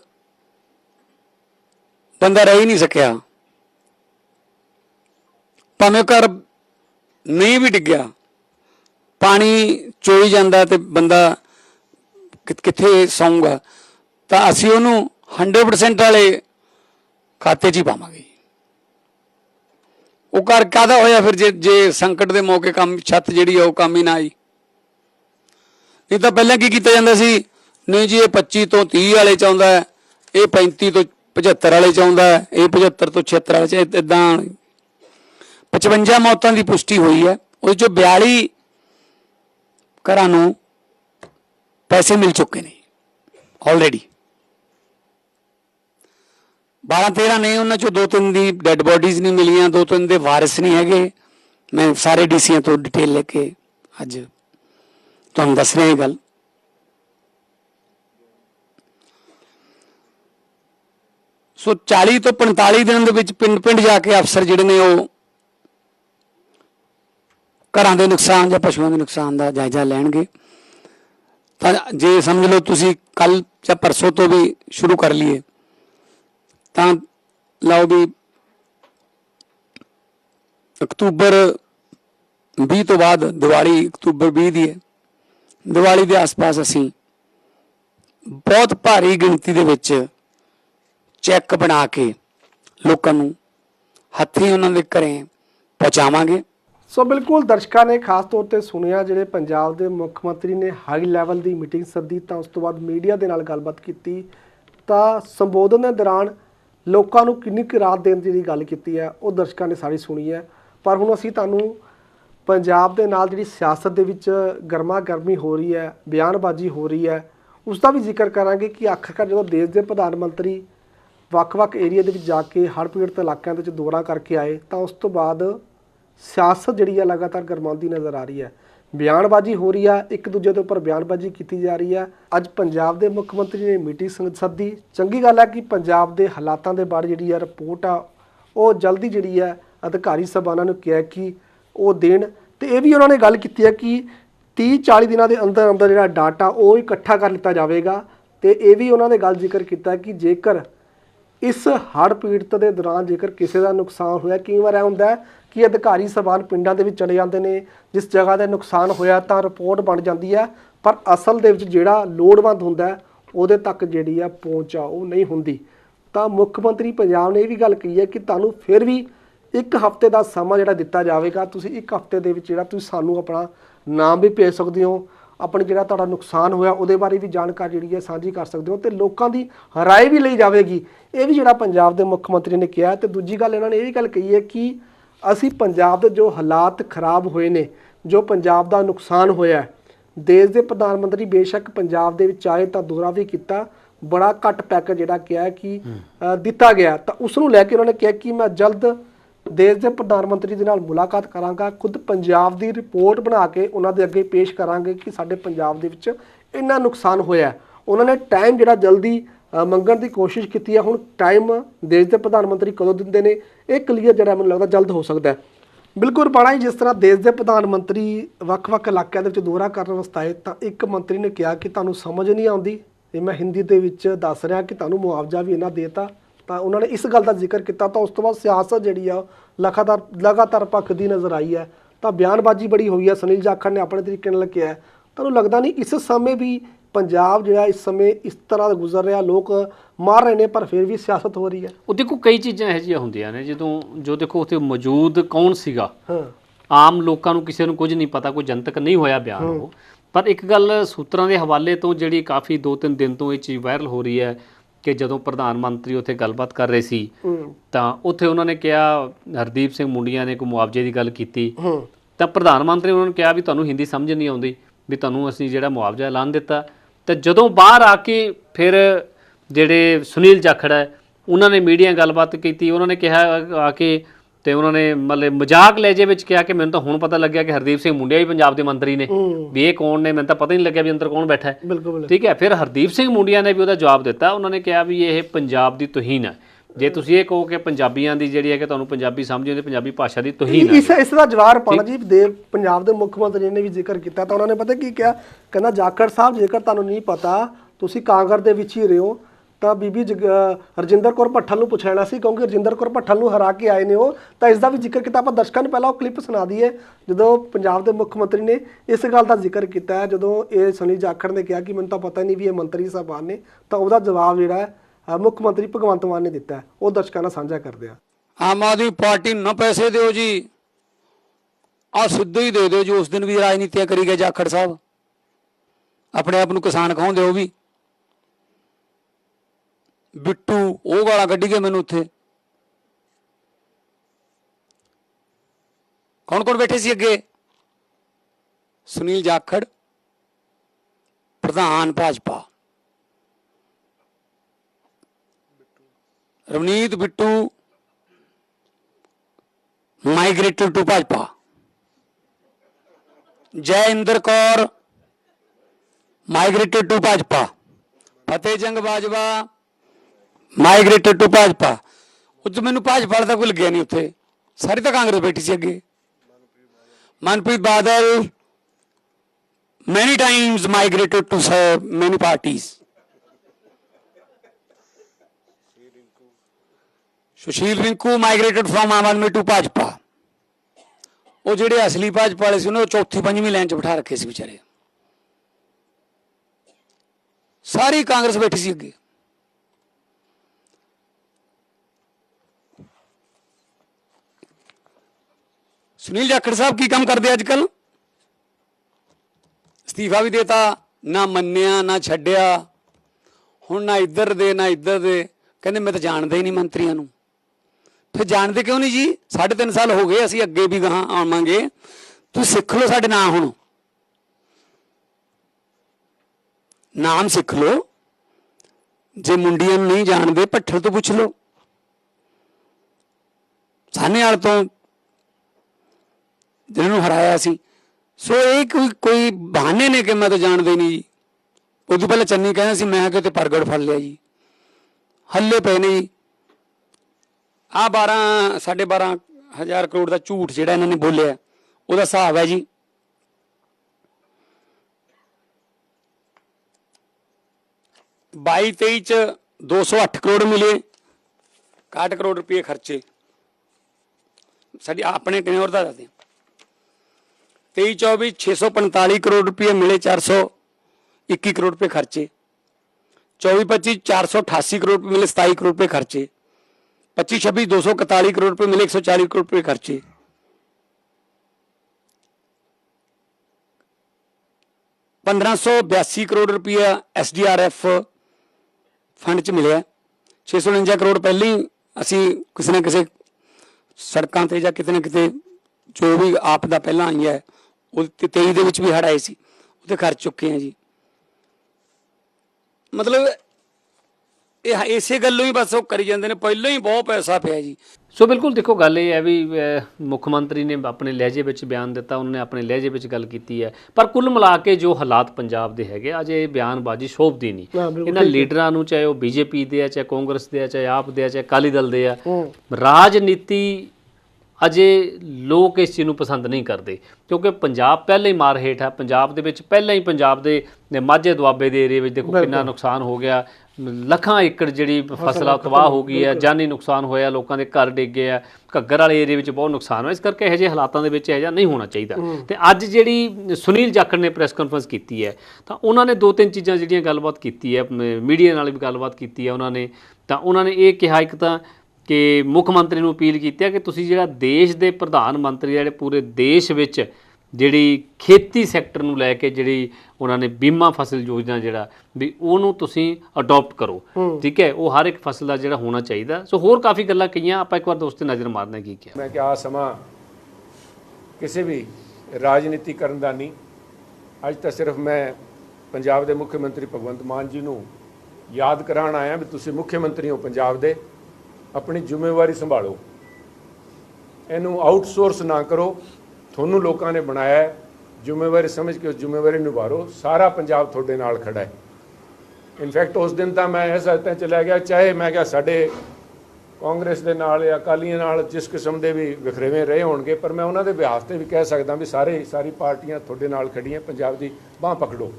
ਬੰਦਾ ਰਹਿ ਹੀ ਨਹੀਂ ਸਕਿਆ ਭਾਵੇਂ ਘਰ ਨਹੀਂ ਵੀ ਡਿੱਗਿਆ, ਪਾਣੀ ਚੋਈ ਜਾਂਦਾ ਤੇ ਬੰਦਾ ਕਿੱਥੇ ਸੌਂਗਾ ਤਾਂ ਅਸੀਂ ਉਹਨੂੰ 100% ਵਾਲੇ ਖਾਤੇ 'ਚ ਹੀ ਪਾਵਾਂਗੇ। ਉਹ ਘਰ ਕਾਦਾ ਹੋਇਆ ਫਿਰ ਜੇ ਜੇ ਸੰਕਟ ਦੇ ਮੌਕੇ ਕੰਮ, ਛੱਤ ਜਿਹੜੀ ਆ ਉਹ ਕੰਮ ਹੀ ਨਾ ਆਈ? ਨਹੀਂ ਤਾਂ ਪਹਿਲਾਂ ਕੀ ਕੀਤਾ ਜਾਂਦਾ ਸੀ? ਨਹੀਂ ਜੀ, ਇਹ 25 ਤੋਂ 30 ਵਾਲੇ ਚ ਆਉਂਦਾ ਇਹ 35 ਤੋਂ 75 ਵਾਲੇ ਚ ਆਉਂਦਾ ਇਹ 75 ਤੋਂ 76 ਵਾਲੇ ਚ ਇਦਾਂ 55 ਮੌਤਾਂ ਦੀ ਪੁਸ਼ਟੀ ਹੋਈ ਹੈ। ਉਹ ਚੋਂ 42 ਘਰਾਂ ਨੂੰ ਪੈਸੇ ਮਿਲ ਚੁੱਕੇ ਨੇ। ਆਲਰੇਡੀ 12 13 ਨੇ ਉਹਨਾਂ ਚੋਂ ਦੋ ਤਿੰਨ ਦੀ ਡੈੱਡ ਬੋਡੀਜ਼ ਨਹੀਂ ਮਿਲੀਆਂ ਦੋ ਤਿੰਨ ਦੇ ਵਾਰਿਸ ਨਹੀਂ ਹੈਗੇ। ਮੈਂ ਸਾਰੇ ਡੀਸੀਆਂ ਤੋਂ ਡਿਟੇਲ ਲੈ ਕੇ ਅੱਜ ਤੁਹਾਨੂੰ ਦੱਸ ਰਿਹਾ ਇਹ ਗੱਲ। ਸੋ 40 ਤੋਂ 45 ਦਿਨਾਂ ਦੇ ਵਿੱਚ ਪਿੰਡ ਪਿੰਡ ਜਾ ਕੇ ਅਫਸਰ ਜਿਹੜੇ ਨੇ ਉਹ ਘਰਾਂ ਦੇ ਨੁਕਸਾਨ ਜਾਂ ਪਸ਼ੂਆਂ ਦੇ ਨੁਕਸਾਨ ਦਾ ਜਾਇਜ਼ਾ ਲੈਣਗੇ। ਤਾਂ ਜੇ ਸਮਝ ਲਓ ਤੁਸੀਂ ਕੱਲ ਜਾਂ ਪਰਸੋਂ ਤੋਂ ਵੀ ਸ਼ੁਰੂ ਕਰ ਲਈਏ, ਤਾਂ ਲਓ ਵੀ ਅਕਤੂਬਰ 20 ਤੋਂ ਬਾਅਦ ਦੀਵਾਲੀ ਅਕਤੂਬਰ 20 ਦੀ ਹੈ। ਦੀਵਾਲੀ ਦੇ ਆਸ-ਪਾਸ ਅਸੀਂ ਬਹੁਤ ਭਾਰੀ ਗਿਣਤੀ ਦੇ ਵਿੱਚ ਚੈੱਕ ਬਣਾ ਕੇ ਲੋਕਾਂ ਨੂੰ ਹੱਥੀਂ ਉਹਨਾਂ ਦੇ ਘਰੇ ਪਹੁੰਚਾਵਾਂਗੇ। ਸੋ ਬਿਲਕੁਲ ਦਰਸ਼ਕਾਂ ਨੇ ਖਾਸ ਤੌਰ ਤੇ ਸੁਣਿਆ ਜਿਹੜੇ ਪੰਜਾਬ ਦੇ ਮੁੱਖ ਮੰਤਰੀ ਨੇ ਹਾਈ ਲੈਵਲ ਦੀ ਮੀਟਿੰਗ ਸੱਦੀ ਤਾਂ ਉਸ ਤੋਂ ਬਾਅਦ ਮੀਡੀਆ ਦੇ ਨਾਲ ਗੱਲਬਾਤ ਕੀਤੀ। ਤਾਂ ਸੰਬੋਧਨ ਦੇ ਦੌਰਾਨ ਲੋਕਾਂ ਨੂੰ ਕਿੰਨੀ ਕੁ ਰਾਹਤ ਦੇਣ ਦੀ ਜਿਹੜੀ ਗੱਲ ਕੀਤੀ ਹੈ, ਉਹ ਦਰਸ਼ਕਾਂ ਨੇ ਸਾਰੀ ਸੁਣੀ ਹੈ। ਪਰ ਹੁਣ ਅਸੀਂ ਤੁਹਾਨੂੰ ਪੰਜਾਬ ਦੇ ਨਾਲ ਜਿਹੜੀ ਸਿਆਸਤ ਦੇ ਵਿੱਚ ਗਰਮਾ ਗਰਮੀ ਹੋ ਰਹੀ ਹੈ, ਬਿਆਨਬਾਜ਼ੀ ਹੋ ਰਹੀ ਹੈ, ਉਸ ਦਾ ਵੀ ਜ਼ਿਕਰ ਕਰਾਂਗੇ ਕਿ ਆਖਰਕਾਰ ਜਦੋਂ ਦੇਸ਼ ਦੇ ਪ੍ਰਧਾਨ ਮੰਤਰੀ ਵੱਖ-ਵੱਖ ਏਰੀਆ ਦੇ ਵਿੱਚ ਜਾ ਕੇ ਹੜ੍ਹ ਪੀੜਤ ਇਲਾਕਿਆਂ ਦੇ ਵਿੱਚ ਦੌਰਾ ਕਰਕੇ ਆਏ, ਤਾਂ ਉਸ ਤੋਂ ਬਾਅਦ ਸਿਆਸਤ ਜਿਹੜੀ ਹੈ ਲਗਾਤਾਰ ਗਰਮਾਉਂਦੀ ਨਜ਼ਰ ਆ ਰਹੀ ਹੈ। ਬਿਆਨਬਾਜ਼ੀ ਹੋ ਰਹੀ ਆ, ਇੱਕ ਦੂਜੇ ਦੇ ਉੱਪਰ ਬਿਆਨਬਾਜ਼ੀ ਕੀਤੀ ਜਾ ਰਹੀ ਹੈ ਅੱਜ ਪੰਜਾਬ ਦੇ ਮੁੱਖ ਮੰਤਰੀ ਨੇ ਮੀਟਿੰਗ ਸੱਦੀ। ਚੰਗੀ ਗੱਲ ਹੈ ਕਿ ਪੰਜਾਬ ਦੇ ਹਾਲਾਤਾਂ ਦੇ ਬਾਰੇ ਜਿਹੜੀ ਆ ਰਿਪੋਰਟ ਆ, ਉਹ ਜਲਦੀ ਜਿਹੜੀ ਹੈ ਅਧਿਕਾਰੀ ਸਭਾਵਾਂ ਨੂੰ ਕਿਹਾ ਕਿ ਉਹ ਦੇਣ। ਤੇ ਇਹ ਵੀ ਉਹਨਾਂ ਨੇ ਗੱਲ ਕੀਤੀ ਹੈ ਕਿ 30 40 ਦਿਨਾਂ ਦੇ ਅੰਦਰ ਅੰਦਰ ਜਿਹੜਾ ਡਾਟਾ, ਉਹ ਇਕੱਠਾ ਕਰ ਲਿੱਤਾ ਜਾਵੇਗਾ। ਤੇ ਇਹ ਵੀ ਉਹਨਾਂ ਨੇ ਗੱਲ ਜ਼ਿਕਰ ਕੀਤਾ ਕਿ ਜੇਕਰ ਇਸ ਹੜ੍ਹ ਪੀੜਤ ਦੇ ਦੌਰਾਨ ਜੇਕਰ ਕਿਸੇ ਦਾ ਨੁਕਸਾਨ ਹੋਇਆ, ਕਈ ਵਾਰ ਇਹ ਹੁੰਦਾ ਕਿ ਅਧਿਕਾਰੀ ਸਭਾਨ ਪਿੰਡਾਂ ਦੇ ਵਿੱਚ ਚਲੇ ਜਾਂਦੇ ਨੇ, ਜਿਸ ਜਗ੍ਹਾ ਤੇ ਨੁਕਸਾਨ ਹੋਇਆ ਤਾਂ ਰਿਪੋਰਟ ਬਣ ਜਾਂਦੀ ਹੈ, ਪਰ ਅਸਲ ਦੇ ਵਿੱਚ ਜਿਹੜਾ ਲੋੜਵੰਦ ਹੁੰਦਾ ਉਹਦੇ ਤੱਕ ਜਿਹੜੀ ਆ ਪਹੁੰਚ ਆ, ਉਹ ਨਹੀਂ ਹੁੰਦੀ। ਤਾਂ ਮੁੱਖ ਮੰਤਰੀ ਪੰਜਾਬ ਨੇ ਇਹ ਵੀ ਗੱਲ ਕਹੀ ਹੈ ਕਿ ਤੁਹਾਨੂੰ ਫਿਰ ਵੀ ਇੱਕ ਹਫ਼ਤੇ ਦਾ ਸਮਾਂ ਜਿਹੜਾ ਦਿੱਤਾ ਜਾਵੇਗਾ, ਤੁਸੀਂ ਇੱਕ ਹਫ਼ਤੇ ਦੇ ਵਿੱਚ ਜਿਹੜਾ ਤੁਸੀਂ ਸਾਨੂੰ ਆਪਣਾ ਨਾਮ ਵੀ ਭੇਜ ਸਕਦੇ ਹੋ, ਆਪਣੀ ਜਿਹੜਾ ਤੁਹਾਡਾ ਨੁਕਸਾਨ ਹੋਇਆ, ਉਹਦੇ ਬਾਰੇ ਵੀ ਜਾਣਕਾਰੀ ਜਿਹੜੀ ਹੈ ਸਾਂਝੀ ਕਰ ਸਕਦੇ ਹੋ ਤੇ ਲੋਕਾਂ ਦੀ ਰਾਏ ਵੀ ਲਈ ਜਾਵੇਗੀ। ਇਹ ਵੀ ਜਿਹੜਾ ਪੰਜਾਬ ਦੇ ਮੁੱਖ ਮੰਤਰੀ ਨੇ ਕਿਹਾ ਤੇ ਦੂਜੀ ਗੱਲ ਇਹਨਾਂ ਨੇ ਇਹ ਵੀ ਗੱਲ ਕਹੀ ਹੈ ਕਿ ਅਸੀਂ ਪੰਜਾਬ ਦੇ ਜੋ ਹਾਲਾਤ ਖਰਾਬ ਹੋਏ ਨੇ ਜੋ ਪੰਜਾਬ ਦਾ ਨੁਕਸਾਨ ਹੋਇਆ ਦੇਸ਼ ਦੇ ਪ੍ਰਧਾਨ ਮੰਤਰੀ ਬੇਸ਼ੱਕ ਪੰਜਾਬ ਦੇ ਵਿੱਚ ਆਏ ਤਾਂ ਦੌਰਾ ਵੀ ਕੀਤਾ ਬੜਾ ਘੱਟ ਪੈਕੇਜ ਜਿਹੜਾ ਕਿਹਾ ਕਿ ਦਿੱਤਾ ਗਿਆ ਤਾਂ ਉਸ ਨੂੰ ਲੈ ਕੇ ਉਹਨਾਂ ਨੇ ਕਿਹਾ ਕਿ ਮੈਂ ਜਲਦ ਦੇਸ਼ ਦੇ ਪ੍ਰਧਾਨ ਮੰਤਰੀ ਦੇ ਨਾਲ ਮੁਲਾਕਾਤ ਕਰਾਂਗਾ ਖੁਦ ਪੰਜਾਬ ਦੀ ਰਿਪੋਰਟ ਬਣਾ ਕੇ ਉਹਨਾਂ ਦੇ ਅੱਗੇ ਪੇਸ਼ ਕਰਾਂਗੇ ਕਿ ਸਾਡੇ ਪੰਜਾਬ ਦੇ ਵਿੱਚ ਇੰਨਾ ਨੁਕਸਾਨ ਹੋਇਆ। ਉਹਨਾਂ ਨੇ ਟਾਈਮ ਜਿਹੜਾ ਜਲਦੀ ਮੰਗਣ ਦੀ ਕੋਸ਼ਿਸ਼ ਕੀਤੀ ਹੈ ਹੁਣ ਟਾਈਮ ਦੇਸ਼ ਦੇ ਪ੍ਰਧਾਨ ਮੰਤਰੀ ਕਦੋਂ ਦਿੰਦੇ ਨੇ, ਇਹ ਕਲੀਅਰ ਜਿਹੜਾ ਮੈਨੂੰ ਲੱਗਦਾ ਜਲਦ ਹੋ ਸਕਦਾ ਹੈ। ਬਿਲਕੁਲ ਪਾਣਾ ਹੀ ਜਿਸ ਤਰ੍ਹਾਂ ਦੇਸ਼ ਦੇ ਪ੍ਰਧਾਨ ਮੰਤਰੀ ਵੱਖ-ਵੱਖ ਇਲਾਕਿਆਂ ਦੇ ਵਿੱਚ ਦੌਰਾ ਕਰਨ ਵਾਸਤੇ ਆਏ, ਤਾਂ ਇੱਕ ਮੰਤਰੀ ਨੇ ਕਿਹਾ ਕਿ ਤੁਹਾਨੂੰ ਸਮਝ ਨਹੀਂ ਆਉਂਦੀ। ਇਹ ਮੈਂ ਹਿੰਦੀ ਦੇ ਵਿੱਚ ਦੱਸ ਰਿਹਾ ਕਿ ਤੁਹਾਨੂੰ ਮੁਆਵਜ਼ਾ ਵੀ ਇਹਨਾਂ ਦੇਤਾ। ਤਾਂ ਉਹਨਾਂ ਨੇ ਇਸ ਗੱਲ ਦਾ ਜ਼ਿਕਰ ਕੀਤਾ। ਤਾਂ ਉਸ ਤੋਂ ਬਾਅਦ ਸਿਆਸਤ ਜਿਹੜੀ ਆ ਉਹ ਲਗਾਤਾਰ ਲਗਾਤਾਰ ਭਖਦੀ ਨਜ਼ਰ ਆਈ ਹੈ। ਤਾਂ ਬਿਆਨਬਾਜ਼ੀ ਬੜੀ ਹੋਈ ਹੈ। ਸੁਨੀਲ ਜਾਖੜ ਨੇ ਆਪਣੇ ਤਰੀਕੇ ਨਾਲ ਕਿਹਾ ਤੁਹਾਨੂੰ ਲੱਗਦਾ ਨਹੀਂ ਇਸ ਸਮੇਂ ਵੀ ਪੰਜਾਬ ਜਿਹੜਾ ਇਸ ਸਮੇਂ ਇਸ ਤਰ੍ਹਾਂ ਦਾ ਗੁਜ਼ਰ ਰਿਹਾ ਲੋਕ ਮਾਰ ਰਹੇ ਨੇ ਪਰ ਫਿਰ ਵੀ ਸਿਆਸਤ ਹੋ ਰਹੀ ਹੈ। ਉਹ ਦੇਖੋ ਕਈ ਚੀਜ਼ਾਂ ਇਹੋ ਜਿਹੀਆਂ ਹੁੰਦੀਆਂ ਨੇ ਜਦੋਂ ਜੋ ਦੇਖੋ ਉੱਥੇ ਮੌਜੂਦ ਕੌਣ ਸੀਗਾ? ਹਾਂ। ਆਮ ਲੋਕਾਂ ਨੂੰ ਕਿਸੇ ਨੂੰ ਕੁਝ ਨਹੀਂ ਪਤਾ ਕੋਈ ਜਨਤਕ ਨਹੀਂ ਹੋਇਆ ਬਿਆਨ ਉਹ। ਪਰ ਇੱਕ ਗੱਲ ਸੂਤਰਾਂ ਦੇ ਹਵਾਲੇ ਤੋਂ ਜਿਹੜੀ ਕਾਫੀ 2-3 ਦਿਨ ਤੋਂ ਇਹ ਚੀਜ਼ ਵਾਇਰਲ ਹੋ ਰਹੀ ਹੈ ਕਿ ਜਦੋਂ ਪ੍ਰਧਾਨ ਮੰਤਰੀ ਉੱਥੇ ਗੱਲਬਾਤ ਕਰ ਰਹੇ ਸੀ ਤਾਂ ਉੱਥੇ ਉਹਨਾਂ ਨੇ ਕਿਹਾ ਹਰਦੀਪ ਸਿੰਘ ਮੁੰਡੀਆਂ ਨੇ ਕੋਈ ਮੁਆਵਜ਼ੇ ਦੀ ਗੱਲ ਕੀਤੀ। ਤਾਂ ਪ੍ਰਧਾਨ ਮੰਤਰੀ ਉਹਨਾਂ ਨੂੰ ਕਿਹਾ ਵੀ ਤੁਹਾਨੂੰ ਹਿੰਦੀ ਸਮਝ ਨਹੀਂ ਆਉਂਦੀ ਵੀ ਤੁਹਾਨੂੰ ਅਸੀਂ ਜਿਹੜਾ ਮੁਆਵਜ਼ਾ ਐਲਾਨ ਦਿੱਤਾ ਤੇ ਜਦੋਂ ਬਾਹਰ ਆ ਕੇ ਫਿਰ ਜਿਹੜੇ ਸੁਨੀਲ ਜਾਖੜ ਉਹਨਾਂ ਨੇ ਮੀਡੀਆ ਗੱਲਬਾਤ ਕੀਤੀ ਉਹਨਾਂ ਨੇ ਕਿਹਾ ਆ ਕੇ ਤੇ ਉਹਨਾਂ ਨੇ ਮਤਲਬ ਮਜ਼ਾਕ ਲਹਿਜੇ ਵਿੱਚ ਕਿਹਾ ਕਿ ਮੈਨੂੰ ਤਾਂ ਹੁਣ ਪਤਾ ਲੱਗਿਆ ਕਿ ਹਰਦੀਪ ਸਿੰਘ ਮੁੰਡਿਆ ਵੀ ਪੰਜਾਬ ਦੇ ਮੰਤਰੀ ਨੇ ਵੀ ਇਹ ਕੌਣ ਨੇ ਮੈਨੂੰ ਤਾਂ ਪਤਾ ਹੀ ਨਹੀਂ ਲੱਗਿਆ ਵੀ ਅੰਦਰ ਕੌਣ ਬੈਠਾ ਹੈ। ਠੀਕ ਹੈ ਫਿਰ ਹਰਦੀਪ ਸਿੰਘ ਮੁੰਡਿਆ ਨੇ ਵੀ ਉਹਦਾ ਜਵਾਬ ਦਿੱਤਾ ਉਹਨਾਂ ਨੇ ਕਿਹਾ ਵੀ ਇਹ ਪੰਜਾਬ ਦੀ ਤੋਹੀਨ ਹੈ ਜੇ ਤੁਸੀਂ ਇਹ ਕਹੋ ਕਿ ਪੰਜਾਬੀਆਂ ਦੀ ਜਿਹੜੀ ਹੈ ਕਿ ਤੁਹਾਨੂੰ ਪੰਜਾਬੀ ਸਮਝ ਆਉਂਦੀ ਪੰਜਾਬੀ ਭਾਸ਼ਾ ਦੀ ਤੋਹੀਨ ਹੈ ਇਸ ਇਸ ਦਾ ਜਵਾਬ ਪਾਣਾ ਜੀ ਦੇ ਪੰਜਾਬ ਦੇ ਮੁੱਖ ਮੰਤਰੀ ਨੇ ਵੀ ਜ਼ਿਕਰ ਕੀਤਾ ਤਾਂ ਉਹਨਾਂ ਨੇ ਪਤਾ ਕੀ ਕਿਹਾ? ਕਹਿੰਦਾ ਜਾਖੜ ਸਾਹਿਬ ਜੇਕਰ ਤੁਹਾਨੂੰ ਨਹੀਂ ਪਤਾ ਤੁਸੀਂ ਕਾਂਗਰ ਦੇ ਵਿੱਚ ਹੀ ਰਹੋ ਤਾਂ ਬੀਬੀ ਰਜਿੰਦਰ ਕੌਰ ਭੱਠਲ ਨੂੰ ਪੁੱਛਣਾ ਸੀ ਕਿਉਂਕਿ ਰਜਿੰਦਰ ਕੌਰ ਭੱਠਲ ਨੂੰ ਹਰਾ ਕੇ ਆਏ ਨੇ ਉਹ ਤਾਂ ਇਸ ਦਾ ਵੀ ਜ਼ਿਕਰ ਕੀਤਾ। ਆਪਾਂ ਦਰਸ਼ਕਾਂ ਨੂੰ ਪਹਿਲਾਂ ਉਹ ਕਲਿੱਪ ਸੁਣਾ ਦਈਏ ਜਦੋਂ ਪੰਜਾਬ ਦੇ ਮੁੱਖ ਮੰਤਰੀ ਨੇ ਇਸ ਗੱਲ ਦਾ ਜ਼ਿਕਰ ਕੀਤਾ ਜਦੋਂ ਇਹ ਸੁਨੀਲ ਜਾਖੜ ਨੇ ਕਿਹਾ ਕਿ ਮੈਨੂੰ ਤਾਂ ਪਤਾ ਨਹੀਂ ਵੀ ਇਹ ਮੰਤਰੀ ਸਾਹਿਬਾਨ ਨੇ ਤਾਂ ਉਹਦਾ ਜਵਾਬ ਜਿਹੜਾ ਹੈ ਮੁੱਖ ਮੰਤਰੀ ਭਗਵੰਤ ਮਾਨ ਨੇ ਦਿੱਤਾ ਉਹ ਦਰਸ਼ਕਾਂ ਨਾਲ ਸਾਂਝਾ ਕਰਦੇ ਆ। ਆਮ ਆਦਮੀ ਪਾਰਟੀ ਨੂੰ ਨਾ ਪੈਸੇ ਦਿਓ ਜੀ। ਆ ਸਿੱਧੇ ਹੀ ਦੇ ਦਿਓ ਜੋ। ਉਸ ਦਿਨ ਵੀ ਰਾਜਨੀਤੀਆਂ ਕਰੀ ਗਏ ਜਾਖੜ ਸਾਹਿਬ। ਆਪਣੇ ਆਪ ਨੂੰ ਕਿਸਾਨ ਕਹਾਉਂਦੇ ਉਹ ਵੀ। ਬਿੱਟੂ, ਉਹ ਗਾਲਾਂ ਕੱਢੀ ਗਏ ਮੈਨੂੰ ਉੱਥੇ। ਕੌਣ ਕੌਣ ਬੈਠੇ ਸੀ ਅੱਗੇ? ਸੁਨੀਲ ਜਾਖੜ, ਪ੍ਰਧਾਨ Bhajpa. Ravneet Bittu migrated to Bhajpa. Jai Inder Kaur migrated to Bhajpa. Fateh Jang Bajwa migrated to Bhajpa. ਉੱਥੇ ਮੈਨੂੰ ਭਾਜਪਾ ਦਾ ਕੋਈ ਲੱਗਿਆ ਨਹੀਂ ਉੱਥੇ। ਸਾਰੀ ਤਾਂ ਕਾਂਗਰਸ ਬੈਠੀ ਸੀ ਅੱਗੇ। Manpreet Badal, many times migrated to serve many parties Sushil Rinku migrated from Aam Aadmi to Bhajpa. ਉਹ ਜਿਹੜੇ ਅਸਲੀ ਭਾਜਪਾ ਵਾਲੇ ਸੀ ਉਹਨੇ ਉਹ ਚੌਥੀ ਪੰਜਵੀਂ ਲਾਈਨ 'ਚ ਬਿਠਾ ਰੱਖੇ ਸੀ ਵਿਚਾਰੇ। ਸਾਰੀ ਕਾਂਗਰਸ ਬੈਠੀ ਸੀ ਅੱਗੇ। ਸੁਨੀਲ ਜਾਖੜ ਸਾਹਿਬ ਕੀ ਕੰਮ ਕਰਦੇ ਅੱਜ ਕੱਲ ਅਸਤੀਫਾ ਵੀ ਦੇਤਾ, ਨਾ ਮੰਨਿਆ, ਨਾ ਛੱਡਿਆ। ਹੁਣ ਨਾ ਇੱਧਰ ਦੇ, ਨਾ ਇੱਧਰ ਦੇ। ਕਹਿੰਦੇ ਮੈਂ ਤਾਂ ਜਾਣਦਾ ਹੀ ਨਹੀਂ ਮੰਤਰੀਆਂ ਨੂੰ। ਫਿਰ ਜਾਣਦੇ ਕਿਉਂ ਨਹੀਂ ਜੀ? ਸਾਢੇ ਤਿੰਨ ਸਾਲ ਹੋ ਗਏ, ਅਸੀਂ ਅੱਗੇ ਵੀ ਗਾਹਾਂ ਆਵਾਂਗੇ। ਤੁਸੀਂ ਸਿੱਖ ਲਓ ਸਾਡੇ ਨਾਂ ਹੁਣ। ਨਾਮ ਸਿੱਖ ਲਓ। ਜੇ ਮੁੰਡੀਆਂ ਨੂੰ ਨਹੀਂ ਜਾਣਦੇ, ਭੱਠਲ ਤੋਂ ਪੁੱਛ ਲਓ। ਸਾਨੇ ਵਾਲ ਤੋਂ ਜਿਹਨਾਂ ਨੂੰ ਹਰਾਇਆ ਸੀ। ਸੋ ਇਹ ਕੋਈ ਕੋਈ ਬਹਾਨੇ ਨੇ ਕਿ ਮੈਂ ਤਾਂ ਜਾਣਦੇ ਨਹੀਂ ਜੀ। ਉਦੋਂ ਪਹਿਲਾਂ ਚੰਨੀ ਕਹਿੰਦਾ ਸੀ, ਮੈਂ ਕਿਤੇ ਪ੍ਰਗਟ ਫੜ ਲਿਆ ਜੀ। ਹੱਲੇ ਪਏ ਨੇ ਜੀ। ਆ 12 12.5 ਹਜ਼ਾਰ ਕਰੋੜ ਦਾ ਝੂਠ ਜਿਹੜਾ ਇਹਨਾਂ ਨੇ ਬੋਲਿਆ, ਉਹਦਾ ਹਿਸਾਬ ਹੈ ਜੀ। ਬਾਈ 23 ਚ 208 ਕਰੋੜ ਮਿਲੇ 61 ਕਰੋੜ ਰੁਪਏ ਖਰਚੇ। ਸਾਡੀ ਆਪਣੇ ਕਿਵੇਂ ਹੋਰ ਦਾ ਦੱਸਦੇ 23 24 645 ਕਰੋੜ ਰੁਪਏ ਮਿਲੇ 421 ਕਰੋੜ ਰੁਪਏ ਖਰਚੇ। 24 25 488 ਕਰੋੜ ਮਿਲੇ 27 ਕਰੋੜ ਰੁਪਏ ਖਰਚੇ। 25 26 241 करोड़ रुपए मिले 140 करोड़ रुपए खर्चे पंद्रह सौ बयासी करोड़ रुपया S D R F fund ਚ ਮਿਲਿਆ 649 ਕਰੋੜ ਪਹਿਲਾਂ ਹੀ ਅਸੀਂ ਕਿਸੇ ਨਾ ਕਿਸੇ ਸੜਕਾਂ ਤੇ ਜਾਂ ਕਿਤੇ ਨਾ ਕਿਤੇ ਜੋ ਵੀ ਆਪਦਾ ਪਹਿਲਾਂ ਆਈ ਹੈ ਉਹ ਤੇ 23 ਦੇ ਵਿੱਚ ਵੀ ਹੜ ਆਏ ਸੀ ਉਹਤੇ ਖਰਚ ਚੁੱਕੇ ਆ ਜੀ ਮਤਲਬ ਇਹ ਇਸੇ ਗੱਲੋਂ ਹੀ ਬਸ ਉਹ ਕਰੀ ਜਾਂਦੇ ਨੇ ਪਹਿਲਾਂ ਹੀ ਬਹੁਤ ਪੈਸਾ ਪਿਆ ਜੀ। ਸੋ ਬਿਲਕੁਲ ਦੇਖੋ ਗੱਲ ਇਹ ਹੈ ਵੀ ਮੁੱਖ ਮੰਤਰੀ ਨੇ ਆਪਣੇ ਲਹਿਜੇ ਵਿੱਚ ਬਿਆਨ ਦਿੱਤਾ ਉਹਨਾਂ ਨੇ ਆਪਣੇ ਲਹਿਜੇ ਵਿੱਚ ਗੱਲ ਕੀਤੀ ਹੈ। ਪਰ ਕੁੱਲ ਮਿਲਾ ਕੇ ਜੋ ਹਾਲਾਤ ਪੰਜਾਬ ਦੇ ਹੈਗੇ ਅਜੇ ਇਹ ਬਿਆਨਬਾਜ਼ੀ ਸ਼ੋਭਦੀ ਨਹੀਂ। ਇਹਨਾਂ ਲੀਡਰਾਂ ਨੂੰ ਚਾਹੇ ਉਹ ਬੀਜੇਪੀ ਦੇ ਆ ਚਾਹੇ ਕਾਂਗਰਸ ਦੇ ਆ ਚਾਹੇ ਆਪ ਦੇ ਆ ਚਾਹੇ ਅਕਾਲੀ ਦਲ ਦੇ ਆ ਰਾਜਨੀਤੀ ਅਜੇ ਲੋਕ ਇਸ ਚੀਜ਼ ਨੂੰ ਪਸੰਦ ਨਹੀਂ ਕਰਦੇ ਕਿਉਂਕਿ ਪੰਜਾਬ ਪਹਿਲਾਂ ਹੀ ਮਾਰ ਹੇਠ ਹੈ। ਪੰਜਾਬ ਦੇ ਵਿੱਚ ਪਹਿਲਾਂ ਹੀ ਪੰਜਾਬ ਦੇ ਮਾਝੇ ਦੁਆਬੇ ਦੇ ਏਰੀਏ ਵਿੱਚ ਦੇਖੋ ਕਿੰਨਾ ਨੁਕਸਾਨ ਹੋ ਗਿਆ। ਲੱਖਾਂ ਏਕੜ ਜਿਹੜੀ ਫਸਲ ਤਬਾਹ ਹੋ ਗਈ ਹੈ ਜਾਨੀ ਨੁਕਸਾਨ ਹੋਇਆ ਲੋਕਾਂ ਦੇ ਘਰ ਡਿੱਗੇ ਆ। ਘੱਗਰ ਵਾਲੇ ਏਰੀਏ ਵਿੱਚ ਬਹੁਤ ਨੁਕਸਾਨ ਹੋਇਆ। ਇਸ ਕਰਕੇ ਇਹੋ ਜਿਹੇ ਹਾਲਾਤਾਂ ਦੇ ਵਿੱਚ ਇਹੋ ਜਿਹਾ ਨਹੀਂ ਹੋਣਾ ਚਾਹੀਦਾ। ਤੇ ਅੱਜ ਜਿਹੜੀ ਸੁਨੀਲ ਜਾਖੜ ਨੇ ਪ੍ਰੈਸ ਕਾਨਫਰੰਸ ਕੀਤੀ ਹੈ ਤਾਂ ਉਹਨਾਂ ਨੇ ਦੋ ਤਿੰਨ ਚੀਜ਼ਾਂ ਜਿਹੜੀਆਂ ਗੱਲਬਾਤ ਕੀਤੀ ਹੈ ਮੀਡੀਆ ਨਾਲ ਵੀ ਗੱਲਬਾਤ ਕੀਤੀ ਹੈ ਉਹਨਾਂ ਨੇ। ਤਾਂ ਉਹਨਾਂ ਨੇ ਇਹ ਕਿਹਾ ਇੱਕ ਤਾਂ ਕਿ ਮੁੱਖ ਮੰਤਰੀ ਨੂੰ ਅਪੀਲ ਕੀਤੀ ਹੈ ਕਿ ਤੁਸੀਂ ਜਿਹੜਾ ਦੇਸ਼ ਦੇ ਪ੍ਰਧਾਨ ਮੰਤਰੀ ਜਿਹੜੇ ਪੂਰੇ ਦੇਸ਼ ਵਿੱਚ ਜਿਹੜੀ ਖੇਤੀ ਸੈਕਟਰ ਨੂੰ ਲੈ ਕੇ ਜਿਹੜੀ ਉਹਨਾਂ ਨੇ ਬੀਮਾ ਫਸਲ ਯੋਜਨਾ ਜਿਹੜਾ ਵੀ ਉਹਨੂੰ ਤੁਸੀਂ ਅਡਾਪਟ ਕਰੋ। ਠੀਕ ਹੈ? ਉਹ ਹਰ ਇੱਕ ਫਸਲ ਦਾ ਜਿਹੜਾ ਹੋਣਾ ਚਾਹੀਦਾ। ਸੋ ਹੋਰ ਕਾਫੀ ਗੱਲਾਂ ਕਹੀਆਂ ਆਪਾਂ ਇੱਕ ਵਾਰ ਦੋਸਤੇ ਨਜ਼ਰ ਮਾਰਨਾ ਕੀ ਕਿਹਾ। ਮੈਂ ਕਿ ਆ ਸਮਾਂ ਕਿਸੇ ਵੀ ਰਾਜਨੀਤੀ ਕਰਨ ਦਾ ਨਹੀਂ। ਅੱਜ ਤਾਂ ਸਿਰਫ ਮੈਂ ਪੰਜਾਬ ਦੇ ਮੁੱਖ ਮੰਤਰੀ ਭਗਵੰਤ ਮਾਨ ਜੀ ਨੂੰ ਯਾਦ ਕਰਾਉਣ ਆਇਆ ਵੀ ਤੁਸੀਂ ਮੁੱਖ ਮੰਤਰੀ ਹੋ ਪੰਜਾਬ ਦੇ। ਆਪਣੀ ਜ਼ਿੰਮੇਵਾਰੀ ਸੰਭਾਲੋ। ਇਹਨੂੰ ਆਊਟਸੋਰਸ ਨਾ ਕਰੋ। ਤੁਹਾਨੂੰ ਲੋਕਾਂ ਨੇ ਬਣਾਇਆ ਹੈ। ਜ਼ਿੰਮੇਵਾਰੀ ਸਮਝ ਕੇ ਉਸ ਜ਼ਿੰਮੇਵਾਰੀ ਨਿਭਾਰੋ। ਸਾਰਾ ਪੰਜਾਬ ਤੁਹਾਡੇ ਨਾਲ ਖੜਾ ਹੈ। ਇਨਫੈਕਟ ਉਸ ਦਿਨ ਤਾਂ ਮੈਂ ਇਸ ਹੱਦ ਚਲਾ ਗਿਆ, ਚਾਹੇ ਮੈਂ ਕਿਹਾ ਸਾਡੇ ਕਾਂਗਰਸ ਦੇ ਨਾਲ ਜਾਂ ਅਕਾਲੀਆਂ ਨਾਲ ਜਿਸ ਕਿਸਮ ਦੇ ਵੀ ਵਿਖਰੇਵੇਂ ਰਹੇ ਹੋਣਗੇ, ਪਰ ਮੈਂ ਉਹਨਾਂ ਦੇ ਵਿਆਹ ਤੇ ਵੀ ਕਹਿ ਸਕਦਾ ਵੀ ਸਾਰੇ ਸਾਰੀ ਪਾਰਟੀਆਂ ਤੁਹਾਡੇ ਨਾਲ ਖੜੀਆਂ ਪੰਜਾਬ ਦੀ ਬਾਹ ਪਕੜੋ।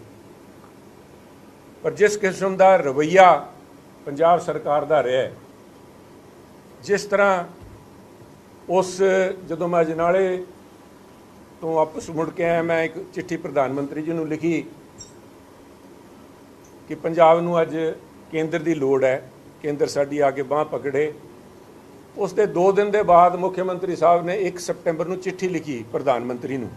ਪਰ ਜਿਸ ਕਿਸਮ ਦਾ ਰਵਈਆ ਪੰਜਾਬ ਸਰਕਾਰ ਦਾ ਰਿਹਾ ਹੈ ਜਿਸ ਤਰ੍ਹਾਂ ਉਸ, ਜਦੋਂ ਮੈਂ ਅਜਨਾਲੇ ਤੋਂ ਵਾਪਸ ਮੁੜ ਕੇ ਆਇਆ, ਮੈਂ ਇੱਕ ਚਿੱਠੀ ਪ੍ਰਧਾਨ ਮੰਤਰੀ ਜੀ ਨੂੰ ਲਿਖੀ ਕਿ ਪੰਜਾਬ ਨੂੰ ਅੱਜ ਕੇਂਦਰ ਦੀ ਲੋੜ ਹੈ, ਕੇਂਦਰ ਸਾਡੀ ਆ ਕੇ ਬਾਹ ਪਕੜੇ। ਉਸ ਦੇ 2 ਦਿਨ ਦੇ ਬਾਅਦ ਮੁੱਖ ਮੰਤਰੀ ਸਾਹਿਬ ਨੇ 1 ਸਪਟੈਂਬਰ ਨੂੰ ਚਿੱਠੀ ਲਿਖੀ ਪ੍ਰਧਾਨ ਮੰਤਰੀ ਨੂੰ।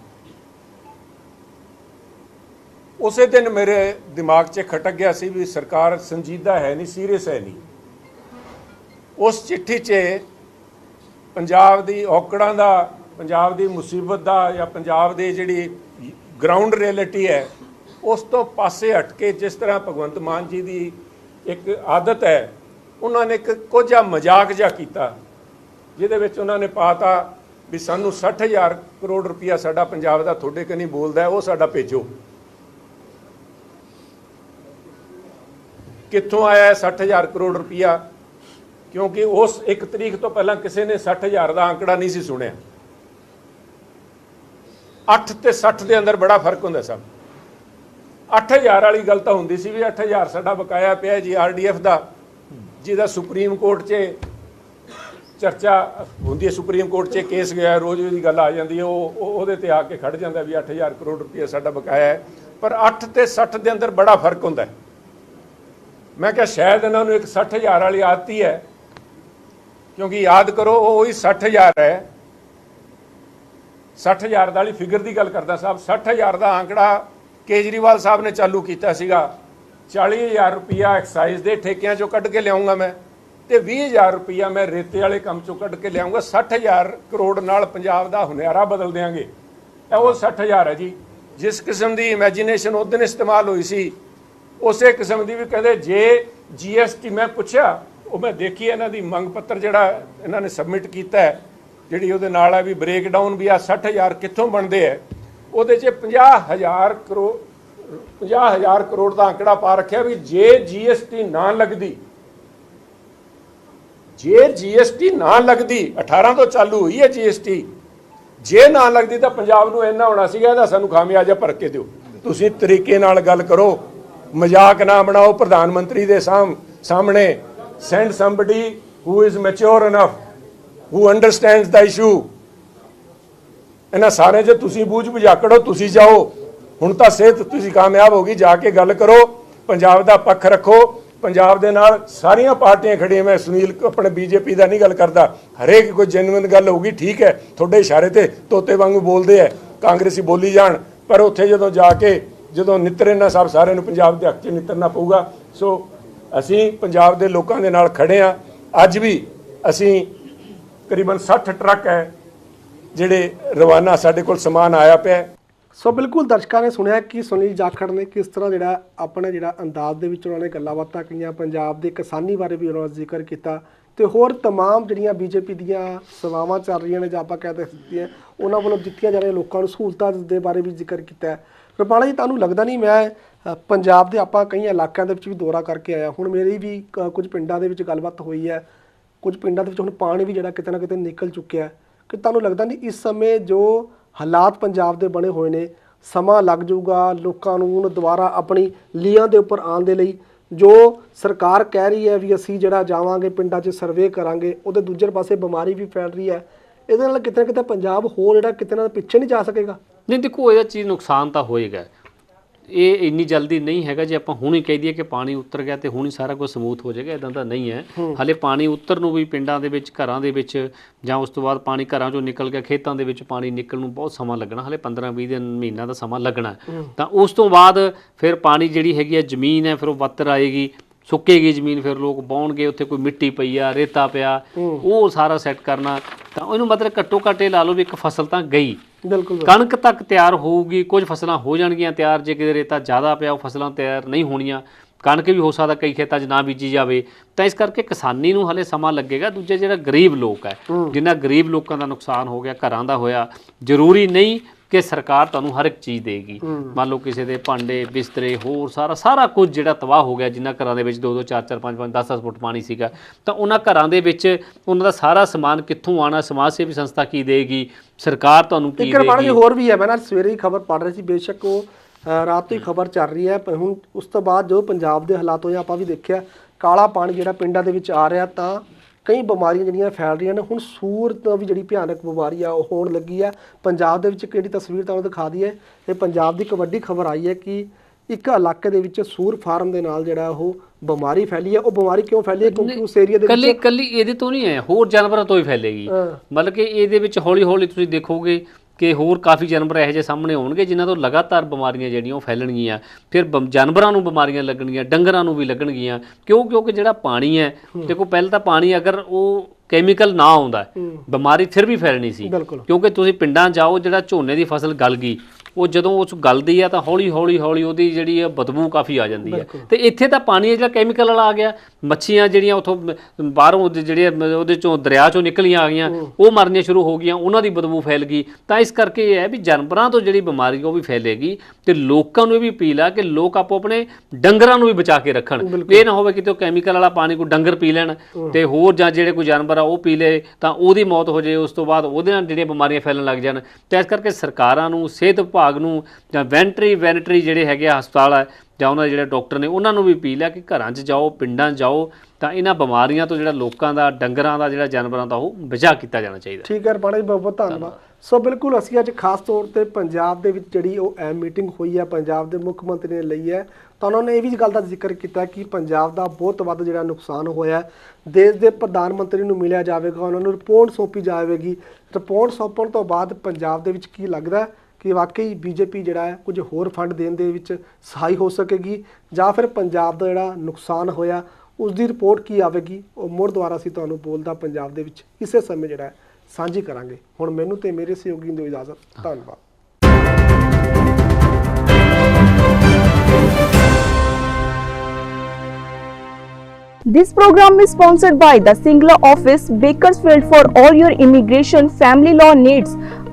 ਉਸੇ ਦਿਨ ਮੇਰੇ ਦਿਮਾਗ 'ਚ ਖਟਕ ਗਿਆ ਸੀ ਵੀ ਸਰਕਾਰ ਸੰਜੀਦਾ ਹੈ ਨਹੀਂ, ਸੀਰੀਅਸ ਹੈ ਨਹੀਂ। ਉਸ ਚਿੱਠੀ 'ਚ ਪੰਜਾਬ ਦੀ ਔਕੜਾਂ ਦਾ, ਪੰਜਾਬ ਦੀ ਮੁਸੀਬਤ ਦਾ ਜਾਂ ਪੰਜਾਬ ਦੀ ਜਿਹੜੀ ਗਰਾਊਂਡ ਰਿਐਲਿਟੀ ਹੈ, ਉਸ ਤੋਂ ਪਾਸੇ ਹਟ ਕੇ ਜਿਸ ਤਰ੍ਹਾਂ ਭਗਵੰਤ ਮਾਨ ਜੀ ਦੀ ਇੱਕ ਆਦਤ ਹੈ, ਉਹਨਾਂ ਨੇ ਇੱਕ ਕੋਝਾ ਮਜ਼ਾਕ ਜਿਹਾ ਕੀਤਾ, ਜਿਹਦੇ ਵਿੱਚ ਉਹਨਾਂ ਨੇ ਪਾਤਾ ਵੀ ਸਾਨੂੰ 60000 ਕਰੋੜ ਰੁਪਇਆ ਸਾਡਾ ਪੰਜਾਬ ਦਾ ਤੁਹਾਡੇ ਕਨੀ ਬੋਲਦਾ ਉਹ ਸਾਡਾ ਭੇਜੋ। ਕਿੱਥੋਂ ਆਇਆ ਹੈ 60000 ਕਰੋੜ ਰੁਪਇਆ? ਕਿਉਂਕਿ ਉਸ ਇੱਕ ਤਰੀਕ ਤੋਂ ਪਹਿਲਾਂ ਕਿਸੇ ਨੇ 60000 ਦਾ ਅੰਕੜਾ ਨਹੀਂ ਸੀ ਸੁਣਿਆ। 8 ਤੇ 60 ਦੇ ਅੰਦਰ ਬੜਾ ਫ਼ਰਕ ਹੁੰਦਾ ਸਭ। 8000 ਵਾਲੀ ਗੱਲ ਤਾਂ ਹੁੰਦੀ ਸੀ ਵੀ 8000 ਸਾਡਾ ਬਕਾਇਆ ਪਿਆ ਜੀ ਆਰਡੀਐਫ ਦਾ, ਜਿਹਦਾ ਸੁਪਰੀਮ ਕੋਰਟ 'ਚ ਚਰਚਾ ਹੁੰਦੀ ਹੈ, ਸੁਪਰੀਮ ਕੋਰਟ 'ਚ ਕੇਸ ਗਿਆ, ਰੋਜ਼ ਦੀ ਗੱਲ ਆ ਜਾਂਦੀ ਹੈ, ਉਹ ਉਹਦੇ ਤੇ ਆ ਕੇ ਖੜ ਜਾਂਦਾ ਵੀ 8000 ਕਰੋੜ ਰੁਪਏ ਸਾਡਾ ਬਕਾਇਆ ਹੈ। ਪਰ 8 ਤੇ 60 ਦੇ ਅੰਦਰ ਬੜਾ ਫ਼ਰਕ ਹੁੰਦਾ ਹੈ। ਮੈਂ ਕਿਹਾ ਸ਼ਾਇਦ ਇਹਨਾਂ ਨੂੰ ਇੱਕ 60000 ਵਾਲੀ ਆਦਤੀ ਹੈ ਕਿਉਂਕਿ ਯਾਦ ਕਰੋ, ਉਹ ਉਹੀ 60000 ਹੈ। 60000 ਵਾਲੀ ਫਿਗਰ ਦੀ ਗੱਲ ਕਰਦਾ ਸਾਹਿਬ 60000 ਦਾ ਆંકੜਾ ਕੇਜਰੀਵਾਲ ਸਾਹਿਬ ਨੇ ਚਾਲੂ ਕੀਤਾ ਸੀਗਾ। 40000 ਰੁਪਿਆ ਐਕਸਾਈਜ਼ ਦੇ ਠੇਕਿਆਂ ਚੋਂ ਕੱਢ ਕੇ ਲਿਆਉਂਗਾ ਮੈਂ ਤੇ 20000 ਰੁਪਿਆ ਮੈਂ ਰੇਤੇ ਵਾਲੇ ਕੰਮ ਚੋਂ ਕੱਢ ਕੇ ਲਿਆਉਂਗਾ। 60000 ਕਰੋੜ ਨਾਲ ਪੰਜਾਬ ਦਾ ਹੁਨਿਆਰਾ ਬਦਲ ਦਿਆਂਗੇ। ਇਹ ਉਹ 60000 ਹੈ ਜੀ। ਜਿਸ ਕਿਸਮ ਦੀ ਇਮੇਜਿਨੇਸ਼ਨ ਉਹ ਦਿਨ ਇਸਤੇਮਾਲ ਹੋਈ ਸੀ, ਉਸੇ ਕਿਸਮ ਦੀ ਵੀ ਕਹਿੰਦੇ ਜੇ ਜੀਐਸਟੀ ਮੈਂ ਪੁੱਛਿਆ ਉਹ ਮੈਂ ਦੇਖੀ ਇਹਨਾਂ ਦੀ ਮੰਗ ਪੱਤਰ ਜਿਹੜਾ ਇਹਨਾਂ ਨੇ ਸਬਮਿਟ ਕੀਤਾ ਹੈ, ਜਿਹੜੀ ਉਹਦੇ ਨਾਲ ਹੈ ਵੀ ਬ੍ਰੇਕ ਡਾਊਨ ਵੀ ਆ 60000 ਕਿੱਥੋਂ ਬਣਦੇ ਆ ਉਹਦੇ 'ਚ 50000 ਕਰੋੜ 50000 ਕਰੋੜ ਦਾ ਅੰਕੜਾ ਪਾ ਰੱਖਿਆ ਵੀ ਜੇ ਜੀਐਸਟੀ ਨਾ ਲੱਗਦੀ, ਜੇ ਜੀਐਸਟੀ ਨਾ ਲੱਗਦੀ 18 ਤੋਂ ਚਾਲੂ ਹੋਈ ਹੈ ਜੀਐਸਟੀ ਜੇ ਨਾ ਲੱਗਦੀ ਤਾਂ ਪੰਜਾਬ ਨੂੰ ਇੰਨਾ ਹੋਣਾ ਸੀਗਾ, ਇਹਦਾ ਸਾਨੂੰ ਖਾਮਿਆਜਾ ਭਰ ਕੇ ਦਿਓ। ਤੁਸੀਂ ਤਰੀਕੇ ਨਾਲ ਗੱਲ ਕਰੋ, ਮਜ਼ਾਕ ਨਾ ਬਣਾਓ ਪ੍ਰਧਾਨ ਮੰਤਰੀ ਦੇ ਸਾਹਮ- ਸਾਹਮਣੇ। Send somebody who is mature enough who understands the issue ਇਹਨਾਂ ਸਾਰੇ 'ਚ ਤੁਸੀਂ ਬੂਝ ਬੁਝਾਕੜੋ ਤੁਸੀਂ ਜਾਓ। ਹੁਣ ਤਾਂ ਸਿਹਤ ਤੁਸੀਂ ਕਾਮਯਾਬ ਹੋ ਗਈ, ਜਾ ਕੇ ਗੱਲ ਕਰੋ। ਪੰਜਾਬ ਦਾ ਪੱਖ ਰੱਖੋ। ਪੰਜਾਬ ਦੇ ਨਾਲ ਸਾਰੀਆਂ ਪਾਰਟੀਆਂ ਖੜੀਆਂ। ਮੈਂ ਸੁਨੀਲ ਆਪਣੇ ਬੀਜੇਪੀ ਦਾ ਨਹੀਂ ਗੱਲ ਕਰਦਾ। ਹਰੇਕ ਕੋਈ ਜੈਨੂਇਨ ਗੱਲ ਹੋਊਗੀ, ਠੀਕ ਹੈ। ਤੁਹਾਡੇ ਇਸ਼ਾਰੇ ਤੇ ਤੋਤੇ ਵਾਂਗੂ ਬੋਲਦੇ ਐ ਕਾਂਗਰਸੀ ਬੋਲੀ ਜਾਣ। ਪਰ ਉੱਥੇ ਜਦੋਂ ਜਾ ਕੇ, ਜਦੋਂ ਨਿਤਰੇਨਾ ਸਾਹਿਬ ਸਾਰਿਆਂ ਨੂੰ ਪੰਜਾਬ ਦੇ ਹੱਕ 'ਚ ਨਿਤਰਨਾ ਪਊਗਾ। ਸੋ ਅਸੀਂ ਪੰਜਾਬ ਦੇ ਲੋਕਾਂ ਦੇ ਨਾਲ ਖੜੇ ਆ ਅੱਜ ਵੀ ਅਸੀਂ ਕਰੀਬਨ 60 ਟਰੱਕ ਹੈ ਜਿਹੜੇ ਰਵਾਨਾ ਸਾਡੇ ਕੋਲ ਸਮਾਨ ਆਇਆ ਪਿਆ ਹੈ। ਸੋ ਬਿਲਕੁਲ ਦਰਸ਼ਕਾਂ ਨੇ ਸੁਣਿਆ ਕਿ ਸੁਨੀਲ ਜਾਖੜ ਨੇ ਕਿਸ ਤਰ੍ਹਾਂ ਜਿਹੜਾ ਆਪਣੇ ਜਿਹੜਾ ਅੰਦਾਜ਼ ਦੇ ਵਿੱਚ ਉਹਨਾਂ ਨੇ ਗੱਲਾਂ ਬਾਤਾਂ ਕਹੀਆਂ ਪੰਜਾਬ ਦੇ ਕਿਸਾਨੀ ਬਾਰੇ ਵੀ ਉਹਨਾਂ ਨੇ ਜ਼ਿਕਰ ਕੀਤਾ ਤੇ ਹੋਰ तमाम ਜਿਹੜੀਆਂ ਬੀਜੇਪੀ ਦੀਆਂ ਸੇਵਾਵਾਂ ਚੱਲ ਰਹੀਆਂ ਨੇ ਜਾਂ ਆਪਾਂ ਕਹਿ ਸਕਦੇ ਹਾਂ ਉਹਨਾਂ ਵੱਲੋਂ ਦਿੱਤੀਆਂ ਜਾ ਰਹੀਆਂ ਲੋਕਾਂ ਨੂੰ ਸਹੂਲਤਾਂ ਦੇ ਬਾਰੇ ਵੀ ਜ਼ਿਕਰ ਕੀਤਾ ਹੈ ਰੁਪਾਲਾ ਜੀ ਤੁਹਾਨੂੰ ਲੱਗਦਾ ਨਹੀਂ, ਮੈਂ ਪੰਜਾਬ ਦੇ ਆਪਾਂ ਕਈ ਇਲਾਕਿਆਂ ਦੇ ਵਿੱਚ ਵੀ ਦੌਰਾ ਕਰਕੇ ਆਇਆ। ਹੁਣ ਮੇਰੀ ਵੀ ਕ- ਕੁਝ ਪਿੰਡਾਂ ਦੇ ਵਿੱਚ ਗੱਲਬਾਤ ਹੋਈ ਹੈ। ਕੁਝ ਪਿੰਡਾਂ ਦੇ ਵਿੱਚ ਹੁਣ ਪਾਣੀ ਵੀ ਜਿਹੜਾ ਕਿਤੇ ਨਾ ਕਿਤੇ ਨਿਕਲ ਚੁੱਕਿਆ ਹੈ। ਕਿ ਤੁਹਾਨੂੰ ਲੱਗਦਾ ਨਹੀਂ ਇਸ ਸਮੇਂ ਜੋ ਹਾਲਾਤ ਪੰਜਾਬ ਦੇ ਬਣੇ ਹੋਏ ਨੇ, ਸਮਾਂ ਲੱਗ ਜਾਊਗਾ, ਲੋਕਾਂ ਨੂੰ ਦੁਬਾਰਾ ਆਪਣੀ ਲੀਹਾਂ ਦੇ ਉੱਪਰ ਆਉਣ ਦੇ ਲਈ। ਜੋ ਸਰਕਾਰ ਕਹਿ ਰਹੀ ਹੈ ਵੀ ਅਸੀਂ ਜਿਹੜਾ ਜਾਵਾਂਗੇ, ਪਿੰਡਾਂ 'ਚ ਸਰਵੇ ਕਰਾਂਗੇ, ਉਹਦੇ ਦੂਜੇ ਪਾਸੇ ਬਿਮਾਰੀ ਵੀ ਫੈਲ ਰਹੀ ਹੈ। ਇਹਦੇ ਨਾਲ ਕਿਤੇ ਨਾ ਕਿਤੇ ਪੰਜਾਬ ਹੋਰ ਜਿਹੜਾ ਕਿਤੇ ਨਾ ਪਿੱਛੇ ਨਹੀਂ ਜਾ ਸਕੇਗਾ। ਨਹੀਂ ਦੇਖੋ ਇਹਦਾ ਚੀਜ਼ ਨੁਕਸਾਨ ਤਾਂ ਹੋਏਗਾ। ਇਹ ਇੰਨੀ ਜਲਦੀ ਨਹੀਂ ਹੈਗਾ ਜੇ ਆਪਾਂ ਹੁਣ ਹੀ ਕਹਿ ਦਈਏ ਕਿ ਪਾਣੀ ਉਤਰ ਗਿਆ ਤੇ ਹੁਣ ਹੀ ਸਾਰਾ ਕੁਝ ਸਮੂਥ ਹੋ ਜਾਏਗਾ ਇਦਾਂ ਤਾਂ ਨਹੀਂ ਹੈ। ਹਲੇ ਪਾਣੀ ਉਤਰ ਨੂੰ ਵੀ ਪਿੰਡਾਂ ਦੇ ਵਿੱਚ ਘਰਾਂ ਦੇ ਵਿੱਚ ਜਾਂ ਉਸ ਤੋਂ ਬਾਅਦ ਪਾਣੀ ਘਰਾਂ ਚੋਂ ਨਿਕਲ ਗਿਆ ਖੇਤਾਂ ਦੇ ਵਿੱਚ ਪਾਣੀ ਨਿਕਲਣ ਨੂੰ ਬਹੁਤ ਸਮਾਂ ਲੱਗਣਾ ਹਲੇ 15-20 ਦਿਨ ਮਹੀਨਾ ਦਾ ਸਮਾਂ ਲੱਗਣਾ। ਤਾਂ ਉਸ ਤੋਂ ਬਾਅਦ ਫਿਰ ਪਾਣੀ ਜਿਹੜੀ ਹੈਗੀ ਹੈ ਜ਼ਮੀਨ ਹੈ ਫਿਰ ਉਹ ਬੱਤਰ ਆਏਗੀ ਸੁੱਕੇਗੀ ਜ਼ਮੀਨ ਫਿਰ ਲੋਕ ਬਾਉਣਗੇ ਉੱਥੇ ਕੋਈ ਮਿੱਟੀ ਪਈ ਆ ਰੇਤਾ ਪਿਆ। ਉਹ ਸਾਰਾ ਸੈੱਟ ਕਰਨਾ। ਤਾਂ ਇਹਨੂੰ ਮਤਲਬ ਘੱਟੋ ਘੱਟ ਇਹ ਲਾ ਲਓ ਵੀ ਇੱਕ ਫਸਲ ਤਾਂ ਗਈ। ਬਿਲਕੁਲ ਕਣਕ ਤੱਕ ਤਿਆਰ ਹੋਊਗੀ ਕੁਝ ਫਸਲਾਂ ਹੋ ਜਾਣਗੀਆਂ ਤਿਆਰ ਜੇ ਕਿਤੇ ਰੇਤਾ ਜ਼ਿਆਦਾ ਪਿਆ ਉਹ ਫਸਲਾਂ ਤਿਆਰ ਨਹੀਂ ਹੋਣੀਆਂ। ਕਣਕ ਵੀ ਹੋ ਸਕਦਾ ਕਈ ਖੇਤਾਂ 'ਚ ਨਾ ਬੀਜੀ ਜਾਵੇ। ਤਾਂ ਇਸ ਕਰਕੇ ਕਿਸਾਨੀ ਨੂੰ ਹਲੇ ਸਮਾਂ ਲੱਗੇਗਾ। ਦੂਜੇ ਜਿਹੜਾ ਗਰੀਬ ਲੋਕ ਹੈ ਜਿਨ੍ਹਾਂ ਗਰੀਬ ਲੋਕਾਂ ਦਾ ਨੁਕਸਾਨ ਹੋ ਗਿਆ ਘਰਾਂ ਦਾ ਹੋਇਆ ਜ਼ਰੂਰੀ ਨਹੀਂ ਕਿ ਸਰਕਾਰ ਤੁਹਾਨੂੰ ਹਰ ਇੱਕ ਚੀਜ਼ ਦੇਗੀ। ਮੰਨ ਲਓ ਕਿਸੇ ਦੇ ਭਾਂਡੇ ਬਿਸਤਰੇ ਹੋਰ ਸਾਰਾ ਸਾਰਾ ਕੁਝ ਜਿਹੜਾ ਤਬਾਹ ਹੋ ਗਿਆ ਜਿਨ੍ਹਾਂ ਘਰਾਂ ਦੇ ਵਿੱਚ 2 2 4 4 5 5 10 10 ਫੁੱਟ ਪਾਣੀ ਸੀਗਾ ਤਾਂ ਉਹਨਾਂ ਘਰਾਂ ਦੇ ਵਿੱਚ ਉਹਨਾਂ ਦਾ ਸਾਰਾ ਸਮਾਨ ਕਿੱਥੋਂ ਆਣਾ ਸਮਾਜ ਸੇਵੀ ਸੰਸਥਾ ਕੀ ਦੇਗੀ ਸਰਕਾਰ ਤੁਹਾਨੂੰ ਕੀ ਇੱਕ ਰਪਾਣਾ ਜੀ ਦੇਗੀ? ਹੋਰ ਵੀ ਹੈ ਮੈਂ ਨਾ ਸਵੇਰੇ ਹੀ ਖਬਰ ਪੜ੍ਹ ਰਹੀ ਸੀ ਬੇਸ਼ੱਕ ਉਹ ਰਾਤ ਤੋਂ ਹੀ ਖਬਰ ਚੱਲ ਰਹੀ ਹੈ ਪਰ ਹੁਣ ਉਸ ਤੋਂ ਬਾਅਦ ਜੋ ਪੰਜਾਬ ਦੇ ਹਾਲਾਤ ਹੋਏ ਆਪਾਂ ਵੀ ਦੇਖਿਆ ਕਾਲਾ ਪਾਣੀ ਜਿਹੜਾ ਪਿੰਡਾਂ ਦੇ ਵਿੱਚ ਆ ਰਿਹਾ ਤਾਂ ਕਈ ਬਿਮਾਰੀਆਂ ਜਿਹੜੀਆਂ ਫੈਲ ਰਹੀਆਂ ਨੇ ਹੁਣ ਸੂਰ ਤੋਂ ਵੀ ਜਿਹੜੀ ਭਿਆਨਕ ਬਿਮਾਰੀ ਆ ਉਹ ਹੋਣ ਲੱਗੀ ਆ। ਪੰਜਾਬ ਦੇ ਵਿੱਚ ਕਿਹੜੀ ਤਸਵੀਰ ਤੁਹਾਨੂੰ ਦਿਖਾ ਦਈਏ ਇਹ ਪੰਜਾਬ ਦੀ ਇੱਕ ਵੱਡੀ ਖਬਰ ਆਈ ਹੈ ਕਿ ਇੱਕ ਇਲਾਕੇ ਦੇ ਵਿੱਚ ਸੂਰ ਫਾਰਮ ਦੇ ਨਾਲ ਜਿਹੜਾ ਉਹ ਬਿਮਾਰੀ ਫੈਲੀ ਹੈ ਉਹ ਬਿਮਾਰੀ ਕਿਉਂ ਫੈਲੀ ਹੈ ਕਿਉਂਕਿ ਉਸ ਏਰੀਆ ਦੇ ਕੱਲੀ ਵਿੱਚ ਕੱਲੀ ਇਹਦੇ ਤੋਂ ਨਹੀਂ ਹੈ ਹੋਰ ਜਾਨਵਰਾਂ ਤੋਂ ਹੀ ਫੈਲੇਗੀ। ਮਤਲਬ ਕਿ ਇਹਦੇ ਵਿੱਚ ਹੌਲੀ ਹੌਲੀ ਤੁਸੀਂ ਦੇਖੋਗੇ ਕਿ ਹੋਰ ਕਾਫੀ ਜਾਨਵਰ ਇਹੋ ਜਿਹੇ ਸਾਹਮਣੇ ਆਉਣਗੇ ਜਿਨ੍ਹਾਂ ਤੋਂ ਲਗਾਤਾਰ ਬਿਮਾਰੀਆਂ ਜਿਹੜੀਆਂ ਉਹ ਫੈਲਣਗੀਆਂ। ਫਿਰ ਜਾਨਵਰਾਂ ਨੂੰ ਬਿਮਾਰੀਆਂ ਲੱਗਣਗੀਆਂ ਡੰਗਰਾਂ ਨੂੰ ਵੀ ਲੱਗਣਗੀਆਂ। ਕਿਉਂ? ਕਿਉਂਕਿ ਜਿਹੜਾ ਪਾਣੀ ਹੈ ਦੇਖੋ ਪਹਿਲਾਂ ਤਾਂ ਪਾਣੀ ਅਗਰ ਉਹ ਕੈਮੀਕਲ ਨਾ ਆਉਂਦਾ ਬਿਮਾਰੀ ਫਿਰ ਵੀ ਫੈਲਣੀ ਸੀ। ਕਿਉਂਕਿ ਤੁਸੀਂ ਪਿੰਡਾਂ ਜਾਓ ਜਿਹੜਾ ਝੋਨੇ ਦੀ ਫਸਲ ਗਲ ਗਈ ਉਹ ਜਦੋਂ ਉਸ ਗਲਦੀ ਆ ਤਾਂ ਹੌਲੀ ਹੌਲੀ ਹੌਲੀ ਉਹਦੀ ਜਿਹੜੀ ਹੈ ਬਦਬੂ ਕਾਫੀ ਆ ਜਾਂਦੀ ਹੈ ਤੇ ਇੱਥੇ ਤਾਂ ਪਾਣੀ ਜਿਹੜਾ ਕੈਮੀਕਲ ਵਾਲਾ ਆ ਗਿਆ ਮੱਛੀਆਂ ਜਿਹੜੀਆਂ ਉਥੋਂ ਬਾਹਰੋਂ ਜਿਹੜੇ ਉਹਦੇ ਚੋਂ ਦਰਿਆ ਚੋਂ ਨਿਕਲੀਆਂ ਆ ਗਈਆਂ ਉਹ ਮਰਨੀਆਂ ਸ਼ੁਰੂ ਹੋ ਗਈਆਂ ਉਹਨਾਂ ਦੀ ਬਦਬੂ ਫੈਲ ਗਈ। ਤਾਂ ਇਸ ਕਰਕੇ ਇਹ ਹੈ ਵੀ ਜਾਨਵਰਾਂ ਤੋਂ ਜਿਹੜੀ ਬਿਮਾਰੀ ਉਹ ਵੀ ਫੈਲੇਗੀ ਤੇ ਲੋਕਾਂ ਨੂੰ ਇਹ ਵੀ ਅਪੀਲ ਆ ਕਿ ਲੋਕ ਆਪੋ ਆਪਣੇ ਡੰਗਰਾਂ ਨੂੰ ਵੀ ਬਚਾ ਕੇ ਰੱਖਣ। ਇਹ ਨਾ ਹੋਵੇ ਕਿ ਉਹ ਕੈਮੀਕਲ ਵਾਲਾ ਪਾਣੀ ਕੋਈ ਡੰਗਰ ਪੀ ਲੈਣ ਤੇ ਹੋਰ ਜਾਂ ਜਿਹੜੇ ਕੋਈ ਜਾਨਵਰ ਆ ਉਹ ਪੀ ਲੇ ਤਾਂ ਉਹਦੀ ਮੌਤ ਹੋ ਜਾਏ ਉਸ ਤੋਂ ਬਾਅਦ ਉਹਦੇ ਨਾਲ ਜਿਹੜੀਆਂ ਬਿਮਾਰੀਆਂ ਫੈਲਣ ਲੱਗ ਜਾਣ। ਤੇ ਇਸ ਕਰਕੇ ਸਰਕਾਰਾਂ ਨੂੰ ਸਿਹਤ ਵਿਭਾਗ ਨੂੰ ਜਾਂ ਵੈਂਟਰੀ ਵੈਨਟਰੀ ਜਿਹੜੇ ਹੈਗੇ ਹਸਪਤਾਲ ਆ ਜਾਂ ਉਹਨਾਂ ਦੇ ਜਿਹੜੇ ਡਾਕਟਰ ਨੇ ਉਹਨਾਂ ਨੂੰ ਵੀ ਅਪੀਲ ਹੈ ਕਿ ਘਰਾਂ 'ਚ ਜਾਓ ਪਿੰਡਾਂ 'ਚ ਜਾਓ ਤਾਂ ਇਹਨਾਂ ਬਿਮਾਰੀਆਂ ਤੋਂ ਜਿਹੜਾ ਲੋਕਾਂ ਦਾ ਡੰਗਰਾਂ ਦਾ ਜਿਹੜਾ ਜਾਨਵਰਾਂ ਦਾ ਉਹ ਬਚਾਅ ਕੀਤਾ ਜਾਣਾ ਚਾਹੀਦਾ। ਠੀਕ ਹੈ ਰਪਾਣਾ ਜੀ ਬਹੁਤ ਬਹੁਤ ਧੰਨਵਾਦ। ਸੋ ਬਿਲਕੁਲ ਅਸੀਂ ਅੱਜ ਖਾਸ ਤੌਰ ਤੇ ਪੰਜਾਬ ਦੇ ਵਿੱਚ ਜਿਹੜੀ ਉਹ ਐਮ ਮੀਟਿੰਗ ਹੋਈ ਹੈ ਪੰਜਾਬ ਦੇ ਮੁੱਖ ਮੰਤਰੀ ਨੇ ਲਈ ਹੈ ਤਾਂ ਉਹਨਾਂ ਨੇ ਇਹ ਵੀ ਗੱਲ ਦਾ ਜ਼ਿਕਰ ਕੀਤਾ ਕਿ ਪੰਜਾਬ ਦਾ ਬਹੁਤ ਵੱਧ ਜਿਹੜਾ ਨੁਕਸਾਨ ਹੋਇਆ। ਦੇਸ਼ ਦੇ ਪ੍ਰਧਾਨ ਮੰਤਰੀ ਨੂੰ ਮਿਲਿਆ ਜਾਵੇਗਾ ਉਹਨਾਂ ਨੂੰ ਰਿਪੋਰਟ ਸੌਂਪੀ ਜਾਵੇਗੀ। ਰਿਪੋਰਟ ਸੌਂਪਣ ਤੋਂ ਬਾਅਦ ਪੰਜਾਬ ਦੇ ਵਿੱਚ ਕੀ ਲੱਗਦਾ ਹੈ ਕਿ ਵਾਕਈ ਬੀਜੇਪੀ ਜਿਹੜਾ ਹੈ ਕੁਝ ਹੋਰ ਫੰਡ ਦੇਣ ਦੇ ਵਿੱਚ ਸਹਾਈ ਹੋ ਸਕੇਗੀ ਜਾਂ ਫਿਰ ਪੰਜਾਬ ਦਾ ਜਿਹੜਾ ਨੁਕਸਾਨ ਹੋਇਆ ਉਸ ਦੀ ਰਿਪੋਰਟ ਕੀ ਆਵੇਗੀ ਉਹ ਮੁੜ ਦੁਆਰਾ ਅਸੀਂ ਤੁਹਾਨੂੰ ਬੋਲਦਾ ਪੰਜਾਬ ਦੇ ਵਿੱਚ ਇਸੇ ਸਮੇਂ ਜਿਹੜਾ ਹੈ ਸਾਂਝੀ ਕਰਾਂਗੇ। ਹੁਣ ਮੈਨੂੰ ਤੇ ਮੇਰੇ ਸਹਿਯੋਗੀ ਨੂੰ ਇਜਾਜ਼ਤ। ਧੰਨਵਾਦ। This program is sponsored by the Singla office, Bakersfield for all your immigration family law needs.